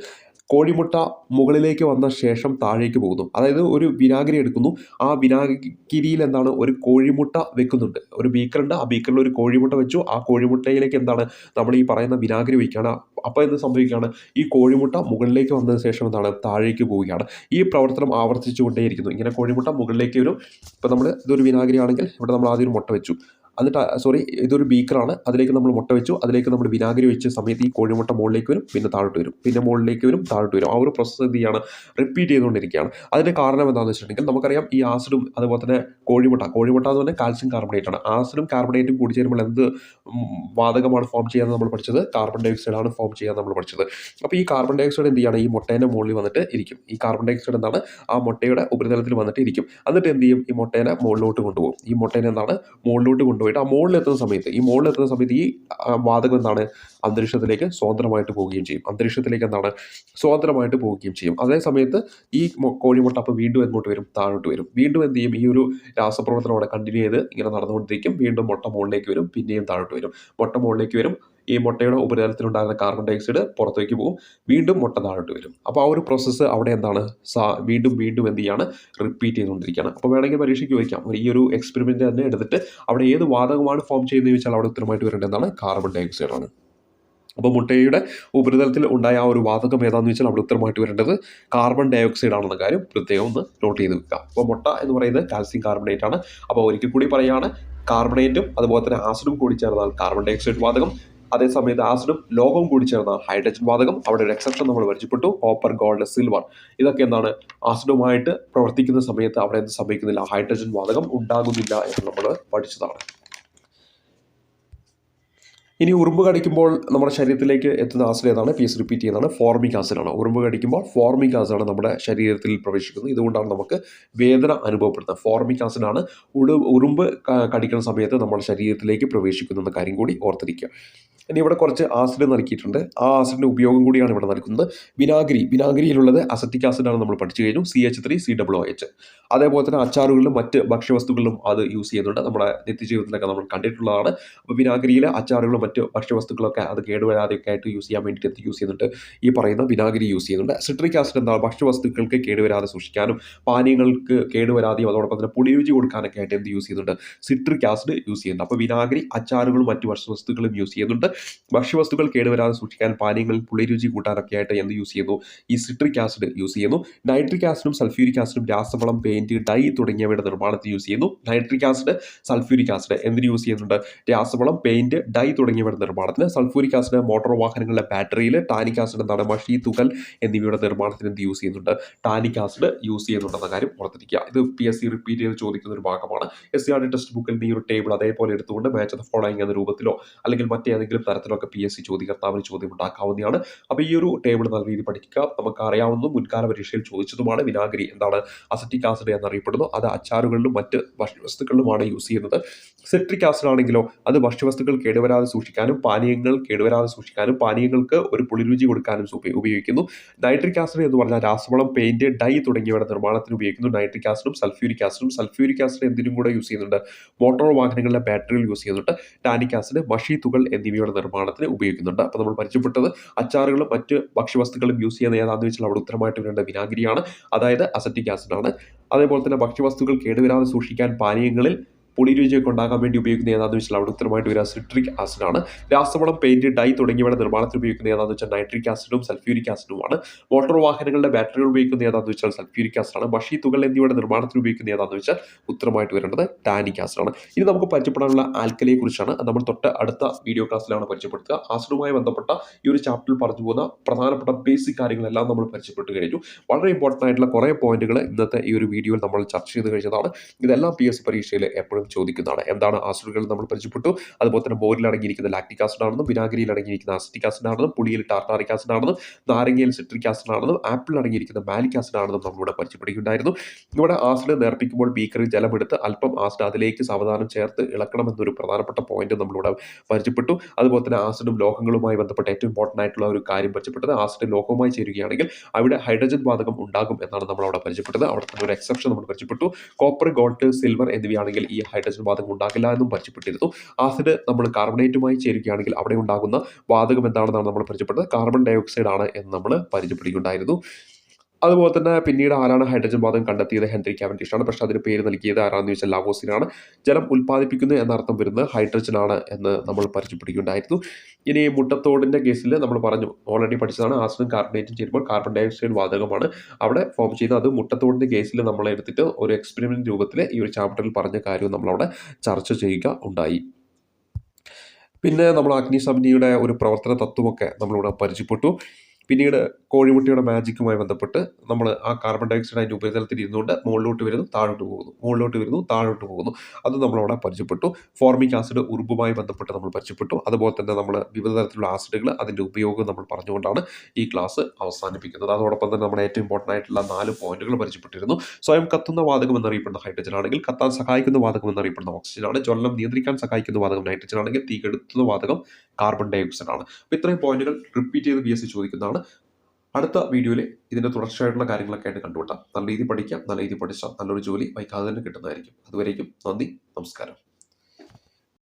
കോഴിമുട്ട മുകളിലേക്ക് വന്ന ശേഷം താഴേക്ക് പോകുന്നു. അതായത് ഒരു വിനാഗിരി എടുക്കുന്നു. ആ വിനാഗിരിയിൽ എന്താണ്? ഒരു കോഴിമുട്ട വെക്കുന്നുണ്ട്. ഒരു ബീക്കറുണ്ട് ആ ബീക്കറിൽ ഒരു കോഴിമുട്ട വെച്ചു. ആ കോഴിമുട്ടയിലേക്ക് എന്താണ്? നമ്മൾ ഈ പറയുന്ന വിനാഗിരി വയ്ക്കുകയാണ്. അപ്പോൾ എന്ത് സംഭവിക്കുകയാണ്? ഈ കോഴിമുട്ട മുകളിലേക്ക് വന്നതിന് ശേഷം എന്താണ്? താഴേക്ക് പോവുകയാണ്. ഈ പ്രവർത്തനം ആവർത്തിച്ചുകൊണ്ടേയിരിക്കുന്നു. ഇങ്ങനെ കോഴിമുട്ട മുകളിലേക്ക് വരും. ഇപ്പോൾ നമ്മൾ ഇതൊരു വിനാഗിരി ആണെങ്കിൽ ഇവിടെ നമ്മൾ ആദ്യം ഒരു മുട്ട വെച്ചു. എന്നിട്ട് സോറി ഇതൊരു ബീക്കറാണ്. അതിലേക്ക് നമ്മൾ മുട്ട വെച്ചു. അതിലേക്ക് നമ്മൾ വിനാഗിരി വെച്ച സമയത്ത് ഈ കോഴിമുട്ട മുകളിലേക്ക് വരും പിന്നെ താഴോട്ട് വരും. പിന്നെ മുകളിലേക്ക് വരും താഴോട്ട് വരും. ആ ഒരു പ്രോസസ്സ് എന്ത് ചെയ്യാണ്? റിപ്പീറ്റ് ചെയ്തുകൊണ്ടിരിക്കുകയാണ്. അതിന്റെ കാരണം എന്താണെന്ന് വെച്ചിട്ടുണ്ടെങ്കിൽ നമുക്കറിയാം ഈ ആസിഡും അതുപോലെ തന്നെ കോഴിമുട്ട. കോഴിമുട്ട എന്ന് പറഞ്ഞാൽ കാൽസ്യം കാർബണേറ്റ് ആണ്. ആസിഡും കാർബണേറ്റും കൂടി ചേരുമ്പോൾ എന്ത് വാതകമാണ് ഫോം ചെയ്യാൻ നമ്മൾ പഠിച്ചത്. കാർബൺ ഡൈ ഓക്സൈഡ് ആണ് ഫോം ചെയ്യാൻ നമ്മൾ പഠിച്ചത്. അപ്പോൾ ഈ കാർബൺ ഡൈ ഓക്സൈഡ് എന്ത് ചെയ്യാണ്? ഈ മുട്ടേന്റെ മുകളിൽ വന്നിട്ട് ഇരിക്കും. ഈ കാർബൺ ഡൈ ഓക്സൈഡ് എന്താണ്? ആ മുട്ടയുടെ ഉപരിതലത്തിൽ വന്നിട്ട് ഇരിക്കും. എന്നിട്ട് എന്ത് ചെയ്യും? ഈ മുട്ടേനെ മുകളിലോട്ട് കൊണ്ടുപോകും. ഈ മുട്ടേനെ എന്താണ്? മുകളിലോട്ട് കൊണ്ടുപോയിട്ട് ആ മുകളിൽ എത്തുന്ന സമയത്ത് ഈ മുകളിൽ എത്തുന്ന സമയത്ത് ഈ വാതകം എന്താണ്? അന്തരീക്ഷത്തിലേക്ക് സ്വതന്ത്രമായിട്ട് പോവുകയും ചെയ്യും. അന്തരീക്ഷത്തിലേക്ക് എന്താണ്? സ്വതന്ത്രമായിട്ട് പോവുകയും ചെയ്യും. അതേ സമയത്ത് ഈ കോഴിമുട്ട അപ്പോൾ വീണ്ടും എങ്ങോട്ട് വരും താഴോട്ട് വരും. വീണ്ടും എന്ത് ചെയ്യും? ഈ ഒരു രാസപ്രവർത്തനം അവിടെ കണ്ടിന്യൂ ചെയ്ത് ഇങ്ങനെ നടന്നുകൊണ്ടിരിക്കും. വീണ്ടും മുട്ട മുകളിലേക്ക് വരും പിന്നെയും താഴോട്ട് വരും. മുട്ട മുകളിലേക്ക് വരും ഈ മുട്ടയുടെ ഉപരിതലത്തിലുണ്ടാകുന്ന കാർബൺ ഡൈ ഓക്സൈഡ് പുറത്തേക്ക് പോകും. വീണ്ടും മുട്ട താഴോട്ട് വരും. അപ്പോൾ ആ ഒരു പ്രോസസ്സ് അവിടെ എന്താണ്? വീണ്ടും വീണ്ടും എന്ത് ചെയ്യാണ്? റിപ്പീറ്റ് ചെയ്തുകൊണ്ടിരിക്കുകയാണ്. അപ്പോൾ വേണമെങ്കിൽ പരീക്ഷയ്ക്ക് ചോദിക്കാം. ഈ ഒരു എക്സ്പെരിമെന്റ് തന്നെ എടുത്തിട്ട് അവിടെ ഏത് വാതകമാണ് ഫോം ചെയ്യുന്നത് ചോദിച്ചാൽ അവിടെ ഉത്തരമായിട്ട് വരേണ്ടത് എന്താണ്? കാർബൺ ഡൈ ഓക്സൈഡ് ആണ്. അപ്പോൾ മുട്ടയുടെ ഉപരിതലത്തിൽ ഉണ്ടായ ആ ഒരു വാതകം ഏതാണെന്ന് വെച്ചാൽ അവിടെ ഉത്തരമായിട്ട് വരേണ്ടത് കാർബൺ ഡൈ ഓക്സൈഡ് ആണെന്ന കാര്യം പ്രത്യേകം ഒന്ന് നോട്ട് ചെയ്ത് വെക്കുക. അപ്പോൾ മുട്ട എന്ന് പറയുന്നത് കാൽസ്യം കാർബണേറ്റ് ആണ്. അപ്പോൾ ഒരിക്കൽ കൂടി പറയുകയാണ് കാർബണേറ്റും അതുപോലെ തന്നെ ആസിഡും കൂടി ചേർന്നാൽ കാർബൺ ഡൈ ഓക്സൈഡ് വാതകം അതേ സമയത്ത് ആസിഡും ലോഹവും കൂടി ചേർന്ന ഹൈഡ്രജൻ വാതകം അവിടെ ഒരു എക്സെപ്ഷൻ നമ്മൾ പരിചയപ്പെട്ടു കോപ്പർ ഗോൾഡ് സിൽവർ ഇതൊക്കെ എന്താണ്? ആസിഡുമായിട്ട് പ്രവർത്തിക്കുന്ന സമയത്ത് അവിടെ എന്ത് സംഭവിക്കുന്നില്ല? ഹൈഡ്രജൻ വാതകം ഉണ്ടാകുന്നില്ല എന്ന് നമ്മൾ പഠിച്ചതാണ്. ഇനി ഉറുമ്പ് കടിക്കുമ്പോൾ നമ്മുടെ ശരീരത്തിലേക്ക് എത്തുന്ന ആസിഡ് ഏതാണ്? പി എസ് റിപ്പീറ്റ് ചെയ്യുന്നതാണ്. ഫോർമിക് ആസിഡ് ആണ്. ഉറുമ്പ് കടിക്കുമ്പോൾ ഫോർമിക് ആസിഡ് ആണ് നമ്മുടെ ശരീരത്തിൽ പ്രവേശിക്കുന്നത്. ഇതുകൊണ്ടാണ് നമുക്ക് വേദന അനുഭവപ്പെടുന്നത്. ഫോർമിക് ആസിഡ് ആണ് ഉറുമ്പ് കടിക്കുന്ന സമയത്ത് നമ്മുടെ ശരീരത്തിലേക്ക് പ്രവേശിക്കുന്ന കാര്യം കൂടി ഓർത്തിരിക്കുക. ഇനി ഇവിടെ കുറച്ച് ആസിഡ് നൽകിയിട്ടുണ്ട് ആ ആസിഡിന്റെ ഉപയോഗം കൂടിയാണ് ഇവിടെ നൽകുന്നത് വിനാഗിരി വിനാഗിരിയിലുള്ളത് അസറ്റിക് ആസിഡാണ് നമ്മൾ പഠിച്ചു കഴിഞ്ഞു. C H three C W H അതേപോലെ തന്നെ അച്ചാറുകളിലും മറ്റ് ഭക്ഷ്യവസ്തുക്കളിലും അത് യൂസ് ചെയ്യുന്നുണ്ട്. നമ്മുടെ നിത്യജീവിതത്തിലൊക്കെ നമ്മൾ കണ്ടിട്ടുള്ളതാണ്. അപ്പോൾ വിനാഗിരിയിലെ അച്ചാറുകളും മറ്റ് ഭക്ഷ്യവസ്തുക്കളൊക്കെ അത് കേടുവരാതെയൊക്കെ ആയിട്ട് യൂസ് ചെയ്യാൻ വേണ്ടിയിട്ട് യൂസ് ചെയ്യുന്നുണ്ട്? ഈ പറയുന്ന വിനാഗിരി യൂസ് ചെയ്യുന്നുണ്ട്. സിട്രിക് ആസിഡ് എന്താണ്? ഭക്ഷ്യവസ്തുക്കൾക്ക് കേടുവരാതെ സൂക്ഷിക്കാനും പാനീയങ്ങൾക്ക് കേടുവരാതെയും അതോടൊപ്പം തന്നെ പുളിരുചി കൊടുക്കാനൊക്കെ ആയിട്ട് എന്ത് യൂസ് ചെയ്യുന്നുണ്ട്? സിട്രിക് ആസിഡ് യൂസ് ചെയ്യുന്നുണ്ട്. അപ്പോൾ വിനാഗിരി അച്ചാറുകളും മറ്റ് ഭക്ഷ്യവസ്തുക്കളും യൂസ് ചെയ്യുന്നുണ്ട്. ഭക്ഷ്യവസ്തുക്കൾ കേടുവരാതെ സൂക്ഷിക്കാൻ പാനീയങ്ങളിൽ പുളിരുചി കൂട്ടാനൊക്കെ ആയിട്ട് എന്ത് യൂസ് ചെയ്യുന്നു? ഈ സിട്രിക് ആസിഡ് യൂസ് ചെയ്യുന്നു. നൈട്രിക് ആസിഡും സൾഫ്യൂരിക് ആസിഡും രാസവളം പെയിന്റ് ഡൈ തുടങ്ങിയവയുടെ നിർമ്മാണത്തിൽ യൂസ് ചെയ്യുന്നു. നൈട്രിക് ആസിഡ് സൾഫ്യൂരിക് ആസിഡ് എന്തിന് യൂസ് ചെയ്യുന്നുണ്ട്? രാസവളം പെയിന്റ് ഡൈ തുടങ്ങിയവയുടെ നിർമ്മാണത്തിന്. സൾഫ്യൂരിക് ആസിഡ് മോട്ടോർ വാഹനങ്ങളുടെ ബാറ്ററിയിൽ ടാനിക് ആസിഡ് എന്താണ് മഷി തുകൽ എന്നിവയുടെ നിർമ്മാണത്തിന് എന്ത് യൂസ് ചെയ്യുന്നുണ്ട്? ടാനിക് ആസിഡ് യൂസ് ചെയ്യുന്നുണ്ടെന്ന കാര്യം ഓർത്തിരിക്കുക. ഇത് പി എസ് സി റിപ്പീറ്റ് ചെയ്ത് ചോദിക്കുന്ന ഒരു ഭാഗമാണ്. S C R T text ബുക്കിൽ ഈ ഒരു ടേബിൾ അതേപോലെ എടുത്തുകൊണ്ട് മാച്ച് ഓഫ് ഫോളോയിങ് എന്ന രൂപത്തിലോ അല്ലെങ്കിൽ മറ്റേതെങ്കിലും തരത്തിലൊക്കെ പി എസ് സി ചോദ്യകർത്താവിന് ചോദ്യം ഉണ്ടാക്കാവുന്നതാണ് അപ്പോൾ ഈ ഒരു ടേബിൾ നല്ല രീതിയിൽ പഠിക്കുക. നമുക്ക് അറിയാവുന്നതും മുൻകാല പരീക്ഷയിൽ ചോദിച്ചതുമാണ് വിനാഗിരി. എന്താണ്? അസറ്റിക് ആസിഡ് എന്നറിയപ്പെടുന്നു. അത് അച്ചാറുകളിലും മറ്റ് ഭക്ഷ്യവസ്തുക്കളിലുമാണ് യൂസ് ചെയ്യുന്നത്. സിട്രിക് ആസിഡ് ആണെങ്കിലോ അത് ഭക്ഷ്യവസ്തുക്കൾ കേടുവരാതെ സൂക്ഷിക്കാനും പാനീയങ്ങൾ കേടുവരാതെ സൂക്ഷിക്കാനും പാനീയങ്ങൾക്ക് ഒരു പുളിരുചി കൊടുക്കാനും ഉപ- ഉപയോഗിക്കുന്നു. നൈട്രിക് ആസിഡ് എന്ന് പറഞ്ഞാൽ രാസവളം പെയിന്റ് ഡൈ തുടങ്ങിയവയുടെ നിർമ്മാണത്തിന് ഉപയോഗിക്കുന്നു. നൈട്രിക് ആസിഡും സൾഫ്യൂരിക് ആസിഡും സൾഫ്യൂരിക് ആസിഡ് എന്തിനും കൂടെ യൂസ് ചെയ്യുന്നുണ്ട്? മോട്ടോർ വാഹനങ്ങളിലെ ബാറ്ററികൾ യൂസ് ചെയ്യുന്നുണ്ട്. ടാനിക് ആസിഡ് മഷി തുകൾ എന്നിവയുടെ നിർമ്മാണത്തിന് ഉപയോഗിക്കുന്നുണ്ട്. അപ്പോൾ നമ്മൾ പരിചയപ്പെട്ടത് അച്ചാറുകളും മറ്റ് ഭക്ഷ്യവസ്തുക്കളും യൂസ് ചെയ്യുന്ന ഏതാണെന്ന് വെച്ചാൽ അവിടെ ഉത്തരമായിട്ട് വരേണ്ട വിനാഗിരിയാണ്. അതായത് അസറ്റിക് ആസിഡാണ് അതേപോലെ തന്നെ ഭക്ഷ്യവസ്തുക്കൾ കേടുവരാതെ സൂക്ഷിക്കാൻ പാനീയങ്ങളിൽ പുളിരുചിയൊക്കെ ഉണ്ടാകാൻ വേണ്ടി ഉപയോഗിക്കുന്ന ഏതാണെന്ന് വെച്ചാൽ അവിടെ ഉത്തരമായിട്ട് വരിക സിട്രിക് ആസിഡാണ്. രാസവളം പെയിന്റ് ഡൈ തുടങ്ങിയവയുടെ നിർമ്മാണത്തിന് ഉപയോഗിക്കുന്ന ഏതാണെന്ന് വെച്ചാൽ നൈട്രിക് ആസിഡും സൾഫ്യൂരിക് ആസിഡുമാണ്. മോട്ടോർ വാഹനങ്ങളുടെ ബാറ്ററികൾ ഉപയോഗിക്കുന്ന ഏതാണെന്ന് വെച്ചാൽ സൾഫ്യൂരിക് ആസിഡാണ്. ഭക്ഷി തുകൾ എന്നിവയുടെ നിർമ്മാണത്തിന് ഉപയോഗിക്കുന്ന ഏതാണെന്ന് വെച്ചാൽ ഉത്തരമായിട്ട് വരേണ്ടത് ടാനിക് ആസിഡാണ്. ഇനി നമുക്ക് പരിചയപ്പെടാനുള്ള ആൽക്കലിയെ കുറിച്ചാണ്. നമ്മൾ തൊട്ട് അടുത്ത വീഡിയോ ക്ലാസ്സിലാണ് പരിചയപ്പെടുത്തുക. ആസിഡുമായി ബന്ധപ്പെട്ട ഈ ഒരു ചാപ്റ്ററിൽ പറഞ്ഞു പോകുന്ന പ്രധാനപ്പെട്ട ബേസിക് കാര്യങ്ങളെല്ലാം നമ്മൾ പരിചയപ്പെട്ട് കഴിഞ്ഞു. വളരെ ഇമ്പോർട്ടന്റ് ആയിട്ടുള്ള കുറേ പോയിന്റുകൾ ഇന്നത്തെ ഈ ഒരു വീഡിയോയിൽ നമ്മൾ ചർച്ച ചെയ്ത് കഴിഞ്ഞതാണ്. ഇതെല്ലാം പി എസ് പരീക്ഷയിൽ എപ്പോഴും ചോദിക്കുന്നതാണ്. എന്താണ് ആസിഡുകൾ നമ്മൾ പരിചയപ്പെട്ടു. അതുപോലെ തന്നെ ബോറിൽ അടങ്ങിയിരിക്കുന്ന ലാക്ടിക് ആസിഡ് ആണെന്നും വിനാഗിരിയിൽ അടങ്ങിയിരിക്കുന്ന അസിറ്റിക് ആസിഡ് ആണെന്നും പുളിയിൽ ടാർട്ടാറിക് ആസിഡ് ആണെന്നും നാരങ്ങയിൽ സിട്രിക് ആസിഡ് ആണെന്നും ആപ്പിൾ അടങ്ങിയിരിക്കുന്ന മാലിക് ആസിഡ് ആണെന്നും നമ്മളിവിടെ പരിചയപ്പെടുകയുണ്ടായിരുന്നു. ഇവിടെ ആസിഡ് നേർപ്പിക്കുമ്പോൾ ബീക്കറിൽ ജലമെടുത്ത് അല്പം ആസിഡ് അതിലേക്ക് സാവധാനം ചേർത്ത് ഇളക്കണമെന്നൊരു പ്രധാനപ്പെട്ട പോയിന്റ് നമ്മളിവിടെ പരിചയപ്പെട്ടു. അതുപോലെ തന്നെ ആസിഡും ലോഹങ്ങളുമായി ബന്ധപ്പെട്ട ഏറ്റവും ഇമ്പോർട്ടന്റ് ആയിട്ടുള്ള ഒരു കാര്യം പരിചയപ്പെട്ടത് ആസിഡ് ലോഹവുമായി ചേരുകയാണെങ്കിൽ അവിടെ ഹൈഡ്രജൻ വാതകം ഉണ്ടാകും എന്നാണ് നമ്മൾ അവിടെ പരിചയപ്പെട്ടത്. അവിടെ തന്നെ ഒരു എക്സെപ്ഷൻ നമ്മൾ പരിചയപ്പെട്ടു. കോപ്പർ ഗോൾഡ് സിൽവർ എന്നിവയാണെങ്കിൽ ഈ ഹൈഡ്രജൻ വാതകം ഉണ്ടാകില്ല എന്നും പരിചയപ്പെട്ടിരുന്നു. ആസിഡ് നമ്മൾ കാർബണേറ്റുമായി ചേരുകയാണെങ്കിൽ അവിടെ ഉണ്ടാകുന്ന വാതകം എന്താണെന്നാണ് നമ്മൾ പരിചയപ്പെട്ടത്? കാർബൺ ഡയോക്സൈഡ് ആണ് എന്ന് നമ്മൾ പരിചയപ്പെടുകയുണ്ടായിരുന്നു. അതുപോലെ തന്നെ പിന്നീട് ആരാണ് ഹൈഡ്രജൻ വാതം കണ്ടെത്തിയത്? ഹെൻറി കാവൻഡിഷാണ്. പക്ഷേ അതിന് പേര് നൽകിയത് ആരാണെന്ന് ചോദിച്ചാൽ ലാവോസിനാണ്. ജലം ഉൽപ്പാദിപ്പിക്കുന്നു എന്നർത്ഥം വരുന്നത് ഹൈഡ്രജൻ ആണ് എന്ന് നമ്മൾ പരിചയപ്പെടുകയുണ്ടായിരുന്നു. ഇനി മുട്ടത്തോടിന്റെ കേസിൽ നമ്മൾ പറഞ്ഞു ഓൾറെഡി പഠിച്ചതാണ് ആസിഡും കാർബണേറ്റും ചേരുമ്പോൾ കാർബൺ ഡയോക്സൈഡ് വാതകമാണ് അവിടെ ഫോം ചെയ്യുന്നത് അത് മുട്ടത്തോടിന്റെ കേസിൽ നമ്മൾ എടുത്തിട്ട് ഒരു എക്സ്പെരിമെന്റ് രൂപത്തിൽ ഈ ഒരു ചാപ്റ്ററിൽ പറഞ്ഞ കാര്യം നമ്മളവിടെ ചർച്ച ചെയ്യുക ഉണ്ടായി. പിന്നെ നമ്മൾ അഗ്നിസമിതിയുടെ ഒരു പ്രവർത്തന തത്വമൊക്കെ നമ്മളിവിടെ പരിചയപ്പെട്ടു. പിന്നീട് കോഴിമുട്ടയുടെ മാജിക്കുമായി ബന്ധപ്പെട്ട് നമ്മൾ ആ കാർബൺ ഡൈ ഓക്സൈഡ് അതിന്റെ ഉപരിതലത്തിൽ ഇരുന്നുകൊണ്ട് മുകളിലോട്ട് വരുന്നു താഴോട്ട് പോകുന്നു മുകളിലോട്ട് വരുന്നു താഴോട്ട് പോകുന്നു. അത് നമ്മളവിടെ പരിചയപ്പെട്ടു. ഫോർമിക് ആസിഡ് ഉറുമ്പുമായി ബന്ധപ്പെട്ട് നമ്മൾ പരിചയപ്പെട്ടു. അതുപോലെ തന്നെ നമ്മൾ വിവിധ തരത്തിലുള്ള ആസിഡുകൾ അതിന്റെ ഉപയോഗം നമ്മൾ പറഞ്ഞുകൊണ്ടാണ് ഈ ക്ലാസ് അവസാനിപ്പിക്കുന്നത്. അതോടൊപ്പം തന്നെ നമ്മുടെ ഏറ്റവും ഇമ്പോർട്ടന്റ് ആയിട്ടുള്ള നാല് പോയിന്റുകൾ പരിചയപ്പെട്ടിരുന്നു. സ്വയം കത്തുന്ന വാതകം എന്നറിയപ്പെടുന്ന ഹൈഡ്രജൻ ആണെങ്കിൽ കത്താൻ സഹായിക്കുന്ന വാതകം എന്നറിയപ്പെടുന്ന ഓക്സിജൻ ആണ്. ജ്വലനം നിയന്ത്രിക്കാൻ സഹായിക്കുന്ന വാതകം നൈട്രജൻ ആണെങ്കിൽ തീ കെടുത്തുന്ന വാതകം കാർബൺ ഡൈ ഓക്സൈഡ് ആണ്. അപ്പോൾ ഇത്രയും പോയിന്റുകൾ റിപ്പീറ്റ് ചെയ്ത് പി എസ് സി ചോദിക്കുന്നതാണ്. അടുത്ത വീഡിയോയിൽ ഇതിന്റെ തുടർച്ചയായിട്ടുള്ള കാര്യങ്ങളൊക്കെ ആയിട്ട് കണ്ടുപിട്ടാം നല്ല രീതി പഠിക്കാം നല്ല രീതി പഠിച്ചാൽ നല്ലൊരു ജോലി വൈകാതെ തന്നെ കിട്ടുന്നതായിരിക്കും. അതുവരേക്കും നന്ദി നമസ്കാരം.